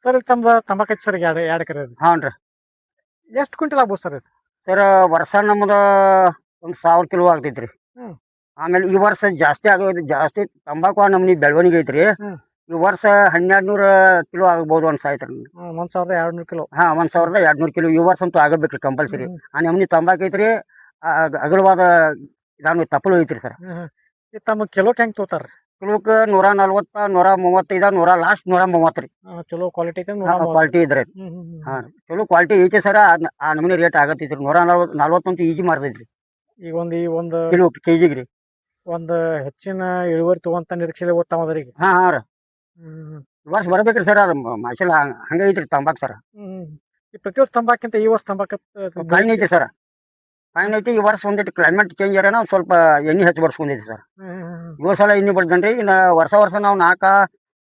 ಸರ್ ಇಲ್ಲಿ ತಮ್ದು ತಂಬಾಕು ಸರ್ ಎರಡು ಎರಡು ಎಕರೆ ಹಾಂ ರೀ ಎಷ್ಟು ಕ್ವಿಂಟಲ್ ಆಗ್ಬೋದು ಸರ್ ಇದು? ಸರ್ ವರ್ಷ ನಮ್ದು ಒಂದು ಸಾವಿರ ಕಿಲೋ ಆಗ್ತೈತ್ರಿ. ಹ್ಮ್. ಆಮೇಲೆ ಈ ವರ್ಷ ಜಾಸ್ತಿ ಆಗೋದು ಜಾಸ್ತಿ ತಂಬಾಕು ನಮ್ನಿ ಬೆಳವಣಿಗೆ ಐತ್ರಿ. ಹ್ಮ್. ಈ ವರ್ಷ ಹನ್ನೆರಡು ನೂರ ಕಿಲೋ ಆಗ್ಬೋದು ಒಂದು ಹ್ಮ್, ಒಂದು ಸಾವಿರದ ಎರಡು ನೂರು ಕಿಲೋ. ಹಾ ಒಂದು ಸಾವಿರದ ಎರಡು ನೂರು ಕಿಲೋ ಈ ವರ್ಷ ಅಂತೂ ಆಗಬೇಕ್ರಿ ಕಂಪಲ್ಸರಿ. ಆ ನಮ್ನಿ ತಂಬಾಕು ಐತ್ರಿ. ಆ, ಅಗ- ಅಗಲವಾದ ಇದಾನು ತಪ್ಪಲು ಐತ್ರಿ ಸರ್. ಈ ತಮ್ಮ ಕಿಲೋಕ್ಕೆ ಹೆಂಗೆ ತೋತಾರ ಕಿಲೋಕ್ ನೂರ ನಲ್ವತ್ತ ನೂರ ಮೂವತ್ತೈದ ನೂರ ಲಾಸ್ಟ್ ನೂರ ರೀ. ಚಲೋ ಕ್ವಾಲಿಟಿ ಐತೆ ನೂರ ಮೂವತ್ತು. ಕ್ವಾಲಿಟಿ ಇದ್ರಿ ಹ್ಮ್, ಹ್ಮ್, ಹ್ಮ್. ಹಾ ಚಲೋ ಕ್ವಾಲಿಟಿ ಐತಿ ಸರ್ ಆ ನಮೂನಿ ರೇಟ್ ಆಗತ್ತೈತ್ರಿ. ನೂರ ನಲ್ವತ್ ನಲ್ವತ್ತಂತೂ ಈಜಿ ಮಾಡ್ತೈತ್ರಿ. ಈಗ ಒಂದು ಈ ಒಂದು ಕಿಲೋ ಕೆಜಿಗೆ ರೀ. ಒಂದು ಹೆಚ್ಚಿನ ಇಳುವರಿ ತಗೊಂತ ನಿರೀಕ್ಷೆ ಓದ್ತಾವ ಈಗ. ಹಾ ಹಾ ರೀ. ಹ್ಮ್ ಈ ವರ್ಷ ಬರ್ಬೇಕ್ರಿ ಸರ್ ಅದು ಮಾಷಲ್ ಹಂಗ ಐತ್ರಿ ತಂಬಾಕ್ ಸರ್. ಹ್ಮ್. ಈ ಪ್ರತಿ ವರ್ಷ ತಂಬಾಕಿಂತ ಈ ವರ್ಷ ತಂಬಾಕ ಫೈನ್ ಐತಿ ಸರ್. ಫೈನ್ ಐತಿ ಈ ವರ್ಷ ಒಂದಿಟ್ಟು ಕ್ಲೈಮೇಟ್ ಚೇಂಜ್ ಆರ ನಾವು ಸ್ವಲ್ಪ ಎಣ್ಣೆ ಹೆಚ್ಚು ಬಡ್ಸ್ಕೊಂಡೈತಿ ಸರ್ ಏಳು ಸಲ ಎಣ್ಣೆ ಬಡ್ದನ್ರಿ ಇನ್ನ ವರ್ಷ ವರ್ಷ ನಾವು ನಾಲ್ಕ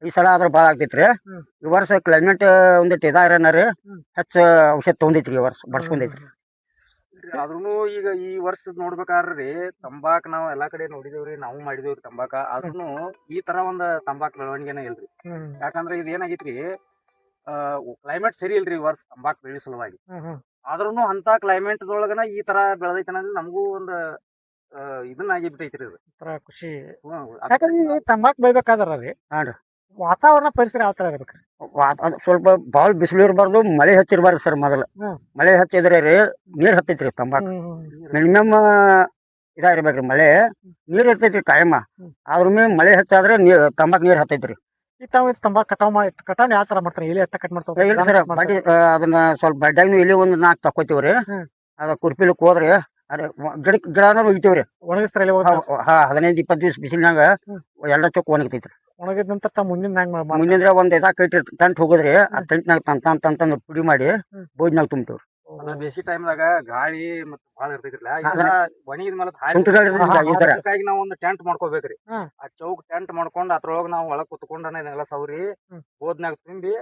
ಈ ಸಲ ಆದ್ರೆ ಭಾಳ ಆಗ್ತೈತ್ರಿ. ಈ ವರ್ಷ ಕ್ಲೈಮೇಟ್ ಒಂದಿಟ್ಟು ಇದಾರನಾರಿ ಹೆಚ್ಚು ಹೆಚ್ಚ ಔಷಧ ತೊಗೊಂಡೈತ್ರಿ ಈ ವರ್ಷ ಬಡ್ಸ್ಕೊಂಡೈತ್ರಿ ಆದ್ರೂ ಈಗ ಈ ವರ್ಷ ನೋಡ್ಬೇಕಾದ್ರಿ ತಂಬಾಕ್ ನಾವು ಎಲ್ಲಾ ಕಡೆ ನೋಡಿದೇವ್ರಿ ನಾವು ಮಾಡಿದೇವ್ರಿ ತಂಬಾಕ. ಆದ್ರೂ ಈ ತರ ಒಂದ್ ತಂಬಾಕ್ ಬೆಳವಣಿಗೆನ ಇಲ್ರಿ. ಯಾಕಂದ್ರೆ ಇದ್ ಏನಾಗೈತ್ರಿ ಕ್ಲೈಮೇಟ್ ಸರಿ ಇಲ್ರಿ ಈ ವರ್ಷ ತಂಬಾಕ್ ಬೆಳಿ ಸಲುವಾಗಿ. ಆದ್ರೂನು ಅಂತ ಕ್ಲೈಮೇಟ್ ದೊಳಗನ ಈ ತರ ಬೆಳೆದೈತೆ ಅನ್ನೋದು ನಮಗೂ ಒಂದು ಇದನ್ನ ಆಗಿಬಿಟ್ಟೈತ್ರಿ ಇದು ಖುಷಿ. ಯಾಕಂದ್ರೆ ತಂಬಾಕ್ ಬೆಳಿಬೇಕಾದ್ರ ರೀ ಹಾನ್ರಿ. ವಾತಾವರಣ ಪರಿಸರ ಯಾವ ತರ ಇರ್ಬೇಕ್ರಿ ಅದ್ ಸ್ವಲ್ಪ ಭಾಳ ಬಿಸಿಲು ಇರಬಾರ್ದು ಮಳೆ ಹಚ್ಚಿರ್ಬಾರ್ದು ಸರ್ ಮೊದಲು ಹ್ಮ್. ಮಳೆ ಹಚ್ಚಿದ್ರೆ ರೀ ನೀರ್ ಹತ್ತೈತ್ರಿ ತಂಬಾಕ್ ಮಿನಿಮಮ್ ಇದಾಗಿರ್ಬೇಕ್ರಿ ಮಳೆ ನೀರ್ ಇರ್ತೈತ್ರಿ ಕಾಯಮ ಹ್ಮ್. ಮೇಲೆ ಮಳೆ ಹಚ್ಚಾದ್ರೆ ನೀರ್ ತಂಬಾಕ್ ನೀರ್ ಹತ್ತೈತ್ರಿ ಈ ತಾವ್ ತಂಬಾ ಕಟಾವ್ ಮಾಡಿ ಕಟಾವ್ ಯಾವ ತರ ಮಾಡ್ತಾರೆ? ಎಲೆ ಅಷ್ಟ ಕಟ್ ಮಾಡ್ತಾರೆ ಇಲ್ಲ ಸರ್ ಬಡ್ಡಿ ಅದನ್ನ ಸ್ವಲ್ಪ ಬಡ್ಡ್ಯಾಗ ಇಲ್ಲಿ ಒಂದ್ ನಾಲ್ಕು ತಕೋತೀವ್ರಿ ಹ್ಮ್. ಅದ ಕುರ್ಪಿಲಕ್ ಹೋದ್ರಿ ಅರೆ ಗಿಡ ಗಿಡನ ಒಗಿತೀವ್ರಿ ಒಣಗಿಸ್ತಾರೆ ಹಾ ಹದಿನೈದು ಇಪ್ಪತ್ತು ದಿವಸ ಬಿಸಿಲಿನಾಗ ಹ್ಮ್. ಎಲ್ಲ ಚೊಕ್ ಒಣಗ್ತೈತ್ರಿ. ಒಣಗಿದ ನಂತರ ತಾವ್ ಮುಂದಿನ ಹೆಂಗ್ ಮಾಡ್ತಾರೆ ಮುಂದಿನ ಒಂದ್ ಇದಾಕೈತ್ರಿ ಟೆಂಟ್ ಹೋಗೋದ್ರಿ ಆ ಟೆಂಟ್ನಾಗ ತಂತ ಅಂತಂದ್ ಪುಡಿ ಮಾಡಿ ಹ್ಮ್. ಬೋಜ್ನಾಗ ತುಂಬ್ತೇವ್ರಿ. ಬೇಸಿಗೆ ಟೈಮ್ದಾಗ ಗಾಳಿ ಮತ್ತ ಬಾಳ ಇರ್ತೈತ್ರಿಲ್ಲ. ಈ ಹಾ, ತರ ಒಣಗಿದ ಮೇಲೆ ಹಾರಿ ನಾವ್ ಒಂದ್ ಟೆಂಟ್ ಮಾಡ್ಕೋಬೇಕ್ರಿ. ಆ ಚೌಕ್ ಟೆಂಟ್ ಮಾಡ್ಕೊಂಡ್ ಅದ್ರೊಳಗ ನಾವ್ ಒಳಗ್ ಕುತ್ಕೊಂಡನ ಇದನ್ನೆಲ್ಲ ಸೌರಿ. ಬೋದ್ನಾಗ ತುಂಬಿ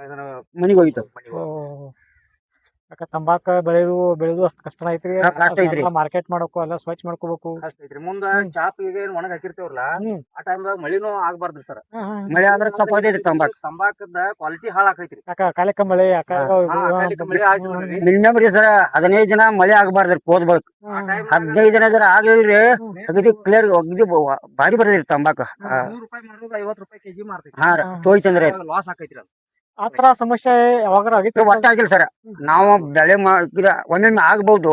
ಇದನ್ನ ಮನಿಗ್ ಹೋಗಿತ್ತು. ಯಾಕ ತಂಬಾಕ ಬೆಳೆದು ಬೆಳೆದು ಅಷ್ಟು ಕಷ್ಟ ಐತ್ರಿ. ಕಷ್ಟ ಐತ್ರಿ. ಮಾರ್ಕೆಟ್ ಮಾಡಬೇಕು ಎಲ್ಲ ಸ್ವಚ್ಛ ಮಾಡ್ಕೋಬೇಕು. ಕಷ್ಟ ಐತ್ರಿ. ಮುಂದ. ಚಾಪ್ ಈಗ ಏನ್ ಒಣಗ್ ಹಾಕಿರ್ತೇವ್ರಲ್ಲ ಹ್ಮ್. ಆ ಟೈಮ್ದಾಗ ಮಳಿನೂ ಆಗ್ಬಾರ್ದ್ರಿ ಸರ್. ಹಾ, ಹಾ. ಮಳೆ ಆದ್ರೆ ತಪ್ಪ ಆಗೈತ್ರಿ ತಂಬಾಕ್. ತಂಬಾಕದ ಕ್ವಾಲಿಟಿ ಹಾಳಾಕೈತ್ರಿ ಯಾಕ ಕಾಲಕ್ಕ ಮಳೆ ಯಾಕ ಹಾ, ಮಳೆ ನೋಡ್ರಿ. ಮಿನಿಮಮ್ ರೀ ಸರ್ ಹದಿನೈದು ದಿನ ಮಳೆ ಆಗ್ಬಾರ್ದ್ರಿ ಪೋದ್ ಬಳಕ್. ಆ time ಹದಿನೈದು ದಿನ ಜರ ಆಗ್ಲಿಲ್ರಿ. ಅಗದಿ ಕ್ಲಿಯರ್ ಅಗದಿ ಬಾರಿ ಭಾರಿ ಬರ್ತೈತ್ರಿ ತಂಬಾಕ. ಹಾ. ನೂರ್ ರೂಪಾಯಿ ಮಾಡೋದು ಐವತ್ ರೂಪಾಯಿ ಕೆಜಿ ಮಾರ್ತೈತಿ ಹಾ ರೀ ತೋಯ್ತಂದ್ರೆ ಲಾಸ್ ಆಕೈತ್ರಿ ಅದು. ಆತರ ಸಮಸ್ಯೆ ಯಾವಾಗ ಆಗಿತ್ತು ಒಟ್ಟ ಆಗಿಲ್ಲ ಸರ್ ನಾವು ಬೆಳೆ ಮಾ ಇದ ಒಮ್ಮೊಮ್ಮೆ ಆಗ್ಬಹುದು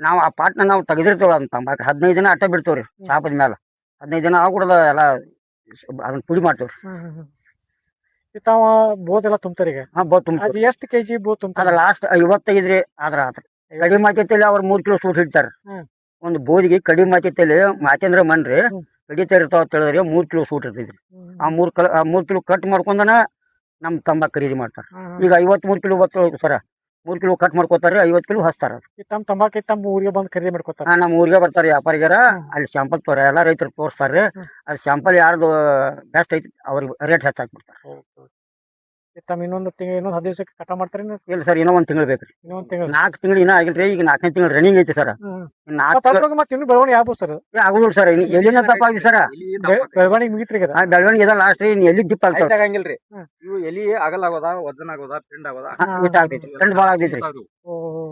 ನಾವು ಆ ಪಾಟ್ನ ನಾವು ತೆಗೆದಿರ್ತೇವೆ ಅಂತ ಹದಿನೈದು ದಿನ ಅಟ್ಟ ಬಿಡ್ತೇವ್ರಿ ಚಾಪದ ಮೇಲೆ ಹದಿನೈದು ದಿನ ಆಗ್ಬಿಡದ ಎಲ್ಲ ಅದನ್ನ ಪುಡಿ ಮಾಡ್ತೇವ್ರಿ. ತಾವ ಬೋದ್ ಎಲ್ಲ ಎಷ್ಟು ಈಗ? ಹಾ ಬೋ ತುಂಬ ಅದ್ ಎಷ್ಟ್ ಕೆಜಿ ಬೋದ್ ಅದ ತುಂಬ್ತಾರ ಲಾಸ್ಟ್ ಐವತ್ತೈದ್ರಿ ಆದ್ರ ಆತ್ರ. ಕಡಿಮೆ ಮಾತೈತಲ್ಲಿ ಅವ್ರ ಮೂರ್ ಕಿಲೋ ಸೂಟ್ ಹಿಡ್ತಾರ. ಒಂದು ಬೋದಿಗೆ ಕಡಿಮೆ ಮಾತೈತಲ್ಲಿ ಮಾತೇಂದ್ರ ಮನ್ರಿ ಹ್ಮ್. ಕಡಿತಾ ಇರ್ತಾವ ಅಂತ ಹೇಳಿದ್ರೆ ಮೂರ್ ಕಿಲೋ ಸೂಟ್ ಇರ್ತೈತ್ರಿ. ಆ ಮೂರ್ ಕಲ ಆ ಮೂರ್ ಕಿಲೋ ಕಟ್ ಮಾಡ್ಕೊಂಡನ ನಮ್ ತಂಬಾಕ್ ಖರೀದಿ ಮಾಡ್ತಾರೆ. ಈಗ ಐವತ್ ಮೂರ್ ಕಿಲೋ ಬತ್ತು ಸರ ಮೂರ್ ಕಿಲೋ ಕಟ್ ಮಾಡ್ಕೋತಾರೆ ಐವತ್ ಕಿಲೋ ಹಚ್ತಾರ. ತಮ್ಮ ತಂಬಾಕಿ ತಮ್ಮ ಊರಿಗೆ ಬಂದು ಖರೀದಿ ಮಾಡ್ಕೋತಾರೆ? ನಮ್ಮ ಊರಿಗೆ ಬರ್ತಾರೆ ವ್ಯಾಪಾರಿಗಾರ. ಅಲ್ಲಿ ಶಾಂಪಲ್ ತೋರ ಎಲ್ಲ ರೈತರು ತೋರಿಸ್ತಾರೆ. ಅಲ್ಲಿ ಶಾಂಪಲ್ ಯಾರ್ದು ಬೆಸ್ಟ್ ಐತಿ ಅವ್ರಿಗೆ ರೇಟ್ ಹೆಚ್ಚಾಕ್ಬಿಡ್ತಾರ ತಮ್ಮ ಇನ್ನೊಂದು ತಿಂಗಳು ಇನ್ನೊಂದು ಹದಿನೈದು ದಿವಸಕ್ಕೆ ಕಟ ಮಾಡ್ತಾರೆ ಇಲ್ಲ ಸರ್ ಇನ್ನೂ ಒಂದ್ ತಿಂಗಳು ಬೇಕು. ಇನ್ನೊಂದು ತಿಂಗಳು. ನಾಲ್ಕು ತಿಂಗಳು ಇನ್ನೂ ಆಗಿಲ್ರಿ ಈಗ ನಾಲ್ಕನೇ ತಿಂಗಳು ರನ್ನಿಂಗ್ ಐತಿ ಸರ್. ನಾಲ್ಕು ತಿಂಗಳು ಮತ್ತೆ ಇನ್ನೂ ಬೆಳವಣಿಗೆ ಯಾವ ಸರ್ ಆಗುದಿಲ್ಲ ಸರ್ ಎಲ್ಲಿನ ತಪ್ಪ ಆಗಿದೆ? ಸರ್? ಬೆಳವಣಿಗೆ ಮುಗಿತ್ರಿ ಈಗ ಆ ಬೆಳವಣಿಗೆ ಇದೆ ಲಾಸ್ಟ್ ರೀ ಇನ್ನು ಎಲ್ಲಿ ದಿಪ್ಪ ಆಗ್ತದೆ? ಇವು ಎಲಿ ಆಗಲ್ಲ ಆಗೋದ ವಜನ್ ಆಗೋದ ಪಿಂಡ್ ಆಗೋದ? ಹಾ. ಇಷ್ಟ ಆಗ್ತೈತಿ ಪಿಂಡ್ ಭಾಳ ಆಗ್ತೈತಿ ಅದು.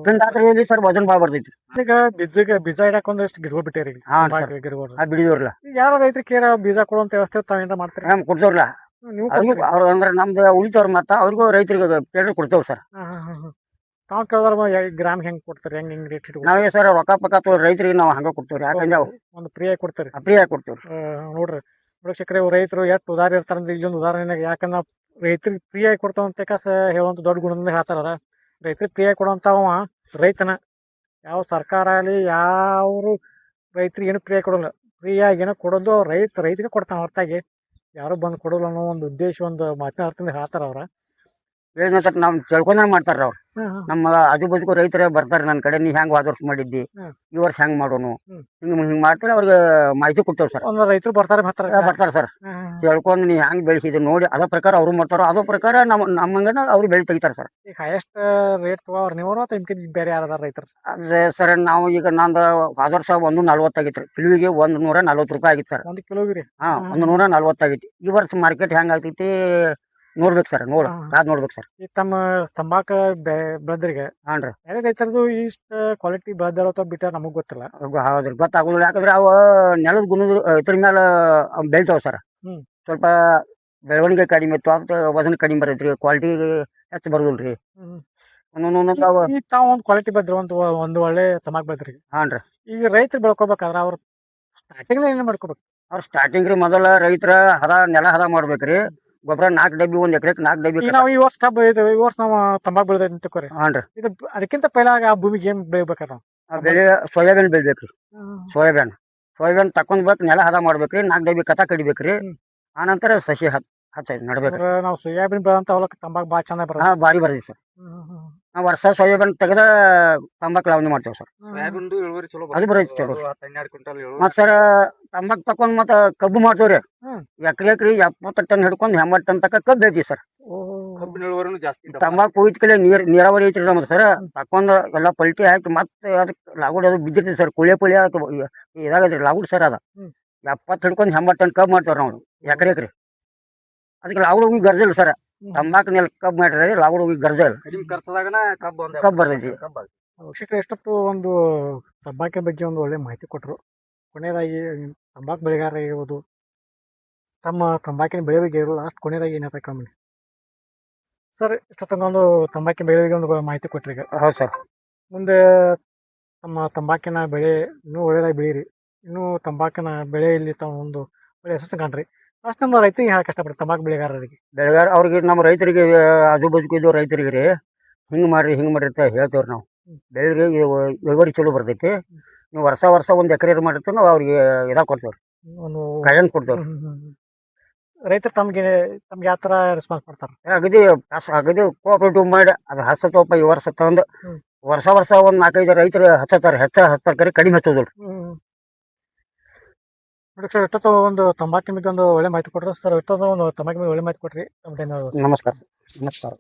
ಟ್ರೆಂಡ್ ಆದ್ರೆ ಎಲ್ಲಿ ಸರ್ ವಜನ್ ಬಾಳ ಬರ್ತೈತಿ? ಈಗ ಬೀಜಕ್ಕೆ ಬೀಜ ಇಡಕ್ ಒಂದಷ್ಟು ಗಿಡಗಳು ಬಿಟ್ಟಿರಿ ಹಾ, ಗಿಡಗಳು. ಯಾರು ಬಿಡಿದವ್ರಲ್ಲ ಈಗ ಯಾರ ರೈತರಿಗೆ ಕೇರ ಬೀಜ ಕೊಡುವಂತ ವ್ಯವಸ್ಥೆ ತಾವೇನ ಮಾಡ್ತಾರೆ ಮಾಡ್ತೀರಿ? ನಮ್ ಕೊಡ್ತೇವ್ರಲ್ಲ. ನೀವು ಅವ್ರಿಗೂ ಕೊಡ್ತೀರಿ? ಅಂದ್ರೆ ನಮ್ದು ಉಳಿತವ್ರ ಮತ್ತ ಅವ್ರಿಗೂ ರೈತರಿಗೆ ಪೇಡ್ರ್ ಕೊಡ್ತೇವ್ ಸರ್. ತಾವು ಕೇಳಿದ್ರ ಗ್ರಾಮ್ ಹೆಂಗ್ ಕೊಡ್ತಾರೆ? ಹೆಂಗ್ ಹೆಂಗ್ ರೇಟ್ ಇಟ್ಕೊಂಡು ನಾವೇ ಸರ್ ರೊಕ್ಕ ಪಕ್ಕ ರೈತರಿಗೆ ನಾವು ಹಂಗ ಕೊಡ್ತೇವ್ರಿ. ಯಾಕಂದ್ರೆ ಅವು ಒಂದು ಪ್ರಿಯ ಕೊಡ್ತಾರೆ ಅಪ್ರಿಯ ಕೊಡ್ತೇವ್ರಿ. ನೋಡ್ರಿ. ವೀಕ್ಷಕರೇ ರೈತರು ಎಷ್ಟು ಉದಾರ ಇರ್ತಾರಂದ್ರೆ ಇಲ್ಲೊಂದು ಉದಾಹರಣೆ ಯಾಕಂದ್ರೆ ರೈತರಿಗೆ ಫ್ರೀಯಾಗಿ ಆಗಿ ಕೊಡ್ತಾವಂತ ಕಸ ಹೇಳುವಂತ ದೊಡ್ಡ ಗುಣದಿಂದ ಹೇಳ್ತಾರ ರೈತರಿಗೆ ಫ್ರೀಯಾಗಿ ಕೊಡುವಂಥವ ಕೊಡುವಂತವ ರೈತನ. ಯಾವ ಸರ್ಕಾರ ಆಗಲಿ ಯಾವ ರೈತರಿಗೆ ಏನು ಪ್ರಿಯ ಕೊಡೋಲ್ಲ. ಫ್ರೀಯಾಗಿ ಏನೋ ಕೊಡೋದು ರೈತ ರೈತರಿಗೆ ಕೊಡ್ತಾನೆ ಹೊರತಾಗಿ. ಯಾರು ಬಂದು ಕೊಡೋಲ್ಲ ಅನ್ನೋ ಒಂದು ಉದ್ದೇಶ ಒಂದು ಮಾತಿನ ಹೇಳ್ತಾರೆ ಅವ್ರ ಹೇಳಿದ ನಂತರ ನಾವು ತಿಳ್ಕೊಂಡ್ರೆ ಮಾಡ್ತಾರ ಅವ್ರು. ನಮ್ಮ ಆಜು ಬಾಜು ರೈತರೇ ಬರ್ತಾರೆ ನನ್ನ ಕಡೆ ನೀ ಹೆಂಗ್ ವಾದ ವರ್ಷ ಮಾಡಿದ್ದಿ? ಈ ವರ್ಷ ಹೆಂಗ್ ಮಾಡೋನು? ಹಿಂಗೆ ಹಿಂಗ್ ಮಾಡ್ತಾರೆ ಅವ್ರಿಗೆ ಮಾಹಿತಿ ಕೊಡ್ತೇವೆ ಸರ್. ರೈತರು ಬರ್ತಾರೆ ಬರ್ತಾರೆ. ಸರ್. ತಿಳ್ಕೊಂಡು ನೀ ಹೆಂಗ್ ಬೆಳೆಸಿದ್ರು ನೋಡಿ ಅದ ಪ್ರಕಾರ ಅವ್ರು ಮಾಡ್ತಾರೋ ಅದ ಪ್ರಕಾರ ನಮ್ಮ ನಮ್ಮಂಗನ ಅವ್ರು ಬೆಳೆ ತೆಗಿತಾರೆ ಸರ್. ಈಗ ಹೈಯೆಸ್ಟ್ ರೇಟ್ ತಗೋರ್ ನೀವು ಅಥವಾ ಬೇರೆ ಯಾರದಾರ ರೈತರು? ಅದೇ ಸರ್ ನಾವು ಈಗ ನಂದು ಫಾದರ್ ವರ್ಷ ಒಂದು ನಲ್ವತ್ತಾಗಿತ್ತು ರೀ ಕಿಲೋಗೆ ಒಂದು ನೂರ ನಲ್ವತ್ತು ರೂಪಾಯಿ ಆಗಿತ್ತು ಸರ್. ಒಂದು ಕಿಲೋಗಿರಿ ಹಾ ಹ್ಮ್. ಒಂದು ನೂರ ಆಗಿತ್ತು. ಈ ವರ್ಷ ಮಾರ್ಕೆಟ್ ಹೆಂಗೆ ಆಗ್ತೈತಿ? ನೋಡ್ಬೇಕು ಸರ್ ನೋಡ್. ಹ್ಮ್. ಕಾದ್ ನೋಡ್ಬೇಕು ಸರ್ ಈ ತಮ್ಮ ತಂಬಾಕ ಬೆಳೆದ್ರಿಗೆ ಹಾನ್ರಿ. ಬೇರೆ ರೈತರದು ಇಷ್ಟ ಕ್ವಾಲಿಟಿ ಬೆಳೆದಾರ ಅಥವಾ ಬಿಟ್ಟಾರ ನಮಗ್ ಗೊತ್ತಿಲ್ಲ. ಗೊ- ಹೌದ್ರಿ. ಗೊತ್ತಾಗೋದಿಲ್ಲ. ಯಾಕಂದ್ರೆ ಅವ ನೆಲದ ಗುಣದ ಇದ್ರ ಮೇಲೆ ಬೆಳಿತಾವ ಸರ್ ಹ್ಮ್. ಸ್ವಲ್ಪ ಬೆಳವಣಿಗೆ ಕಡಿಮೆ ತ್ವಾಕ್ ವಜನ ಕಡಿಮೆ ಬರೈತ್ರಿ. ಕ್ವಾಲಿಟಿ ಹೆಚ್ಚು ಬರೋದಿಲ್ರಿ. ಅವ ತಾವು ಒಂದು ಕ್ವಾಲಿಟಿ ಬೆಳೆದ್ರ ಒಂದು ಒಂದು ಒಳ್ಳೆ ತಮಾಕ್ ಬೆಳೆದ್ರಿ. ಹಾನ್ರಿ. ಈಗ ರೈತರು ಬೆಳ್ಕೊಬೇಕಾದ್ರ ಅವ್ರ ಸ್ಟಾರ್ಟಿಂಗ್ ಏನ್ ಮಾಡ್ಕೋಬೇಕು? ಅವ್ರ ಸ್ಟಾರ್ಟಿಂಗ್ ರೀ ಮೊದಲ ರೈತರ ಹದ ನೆಲ ಹದ ಮಾಡ್ಬೇಕ್ರಿ. ಗೊಬ್ಬರ ನಾಲ್ಕು ಡಬ್ಬಿ ಒಂದ್ ಎಕರೆಕ್ ನಾಲ್ಕು ಡಬ್ಬಿ ಈಗ ನಾವು ಈ ವರ್ಷ ಕಬ್ಬು ಇದು ಈ ವರ್ಷ ನಾವು ತಂಬಾಕ್ ಬೆಳೆದ ತಿಳ್ಕೊರಿ. ಹಾನ್ರಿ ಇದು ಅದಕ್ಕಿಂತ ಪೈಲ ಆ ಭೂಮಿಗೆ ಏನ್ ಬೆಳಿಬೇಕಾರ ನಾವು? ಆ ಬೆಳೆ ಸೋಯಾಬೀನ್ ಬೆಳಿಬೇಕ್ರಿ. ಸೋಯಾಬೀನ್. ಸೋಯಾಬೀನ್ ತಕೊಂಡ್ಬೇಕು ನೆಲ ಹದ ಮಾಡ್ಬೇಕ್ರಿ ನಾಲ್ಕು ಡಬ್ಬಿ ಕತ ಕಡಿಬೇಕ್ರಿ. ಆ ಆನಂತರ ಸಸಿ ಹತ್ ಹಚ್ಚ ನಡ್ಬೇಕ್ರಿ. ನಾವು ಸೋಯಾಬೀನ್ ಬೆಳೆದಂತ ಹೊಲಕ್ಕೆ ತಂಬಾಕ್ ಬಾಳ ಚಂದ ಹಾ ಬರ್ತದೆ ಭಾರಿ ಬರ್ತೈತಿ ಸರ್. ನಾವು ವರ್ಷ ಸೋಯಾಬೀನ್ ತೆಗೆದ ತಂಬಾಕ್ ಲಾವಣಿ ಮಾಡ್ತೇವೆ ಸರ್. ಸೋಯಾಬೀನ್ದು ಇಳುವರಿ ಚಲೋ ಅದು ಬರೈತಿ ಚಲೋ. ಅದು ಹತ್ತ್ ಹನ್ನೆರಡು ಕ್ವಿಂಟಲ್ ಇಳುವರಿ. ಮತ್ ಸರ್ ತಂಬಾಕ್ ತಕೊಂಡ್ ಮತ್ತೆ ಕಬ್ಬು ಮಾಡ್ತೇವ್ರಿ ಹ್ಮ್. ಎಕರೆ ಎಕರೆ ಎಪ್ಪತ್ತು ಟನ್ ಹಿಡ್ಕೊಂಡು ಎಂಬತ್ತು ಟನ್ ತಕ ಕಬ್ಬು ಐತಿ ಸರ್. ಕಬ್ಬಿನ ಇಳುವರಿನೂ ಜಾಸ್ತಿ. ತಂಬಾಕು ಹೋಯ್ತ ಕಡೆ ನೀರ್ ನೀರಾವರಿ ಐತ್ರಿ ನಮ್ದು ಸರ್. ತಕೊಂಡ್ ಎಲ್ಲಾ ಪಲ್ಟಿ ಹಾಕಿ ಮತ್ತೆ ಅದಕ್ಕೆ ಲಾಗುಡ್ ಅದು ಬಿದ್ದಿರ್ತೈತಿ ಸರ್. ಕುಳೆ ಪುಳಿ ಇದಾಗೈತ್ರಿ ಲಾಗುಡ್ ಸರ್ ಅದ. ಎಪ್ಪತ್ತು ಹಿಡ್ಕೊಂಡು ಎಂಬತ್ತು ಟನ್ ಕಬ್ಬು ಮಾಡ್ತೇವ್ರಿ ನಾವು ಎಕರೆ ಎಕರೆ. ಅದಕ್ಕೆ ಲಾಗುಡ್ ಹೋಗಿ ಗರ್ಜಿಲ್ಲ ಸರ್. ತಂಬಾಕು ನೆಲ್ ಕಬ್ಬು ಮಾಡ್ರಿ ಲಾಗುಡ್ ಹೋಗಿ ಗರ್ಜಲ್ ಕಡಿಮೆ ಖರ್ಚದಾಗನ ಕಬ್ಬು ಒಂದ್ ಕಬ್ಬು ಬರ್ತೈತಿ. ಎಷ್ಟೊತ್ತು ಒಂದು ತಂಬಾಕಿನ ಬಗ್ಗೆ ಒಂದು ಒಳ್ಳೆ ಮಾಹಿತಿ ಕೊಟ್ಟರು ಕೊನೆಯದಾಗಿ ತಂಬಾಕು ಬೆಳೆಗಾರರಾಗಿರ್ಬೋದು ತಮ್ಮ ತಂಬಾಕಿನ ಬೆಳೆ ಬಗ್ಗೆ ಲಾಸ್ಟ್ ಕೊನೆಯದಾಗಿ ಏನು ಹೇಳ್ತಾ ಕಮ್ಮಿ ಸರ್ ಇಷ್ಟೊತ್ತಂಗ ಒಂದು ತಂಬಾಕಿನ ಬೆಳೆ ಬಗ್ಗೆ ಒಂದು ಮಾಹಿತಿ ಕೊಟ್ರಿ ಈಗ? ಹೌದು ಸರ್. ಮುಂದೆ ತಮ್ಮ ತಂಬಾಕಿನ ಬೆಳೆ ಇನ್ನೂ ಒಳ್ಳೆಯದಾಗಿ ಬೆಳೀರಿ ಇನ್ನೂ ತಂಬಾಕಿನ ಬೆಳೆಯಲ್ಲಿ ತಾವು ಒಂದು ಒಳ್ಳೆ ಯಶಸ್ಸು ಕಾಣ್ರಿ. ಲಾಸ್ಟ್ ನಮ್ಮ ರೈತರಿಗೆ ಹೇಳಕ್ ಇಷ್ಟಪಡ್ರಿ ತಂಬಾಕು ಬೆಳೆಗಾರರಿಗೆ. ಬೆಳೆಗಾರ ಅವ್ರಿಗೆ ನಮ್ಮ ರೈತರಿಗೆ ಆಜು ಬಾಜು ಇದ್ದೋ ರೈತರಿಗೆ ರೀ ಹಿಂಗ್ ಮಾಡ್ರಿ ಹಿಂಗ್ ಮಾಡ್ರಿ ಅಂತ ಹೇಳ್ತೇವ್ರಿ ನಾವು. ಬೆಳೆಗೆ ಇಳುವರಿ ಚಲೋ ಬರ್ತೈತಿ. ನೀವು ವರ್ಷ ವರ್ಷ ಒಂದ್ ಎಕರೆ ಮಾಡಿರ್ತೀವಿ ನಾವು ಅವ್ರಿಗೆ ಇದಾಗ ಕೊಡ್ತೇವ್ರಿ. ಒಂದು ಗೈಡೆನ್ಸ್ ಕೊಡ್ತೇವ್ರಿ. ರೈತರು ತಮಗೆ ತಮ್ಗೆ ಯಾವ ಥರ ರೆಸ್ಪಾನ್ಸ್ ಮಾಡ್ತಾರೆ ಅಗದಿ ಅಗದಿ ಕೋಆಪರೇಟಿವ್ ಮಾಡಿ ಅದು ಹಚ್ಚತೋಪ ಈ ವರ್ಷ ತಂದು ವರ್ಷ ವರ್ಷ ಒಂದು ನಾಲ್ಕೈದು ರೈತರು ಹಚ್ಚತಾರ ಹೆಚ್ಚ ಹಚ್ತಾರೆ ಕರೆ ಕಡಿಮೆ ಹಚ್ಚೋದಿಲ್ರಿ. ನೋಡಿ ಸರ್ ಇಷ್ಟೊತ್ತು ಒಂದು ತಂಬಾಕಿನ ಬಗ್ಗೆ ಒಂದು ಒಳ್ಳೆ ಮಾಹಿತಿ ಕೊಟ್ಟರು ಸರ್ ಇಷ್ಟೊತ್ತು ಒಂದು ತಂಬಾಕಿನ ಬಗ್ಗೆ ಒಳ್ಳೆ ಮಾಹಿತಿ ಕೊಟ್ರಿ. ತಮ್ಮ ನಮಸ್ಕಾರ. ನಮಸ್ಕಾರ.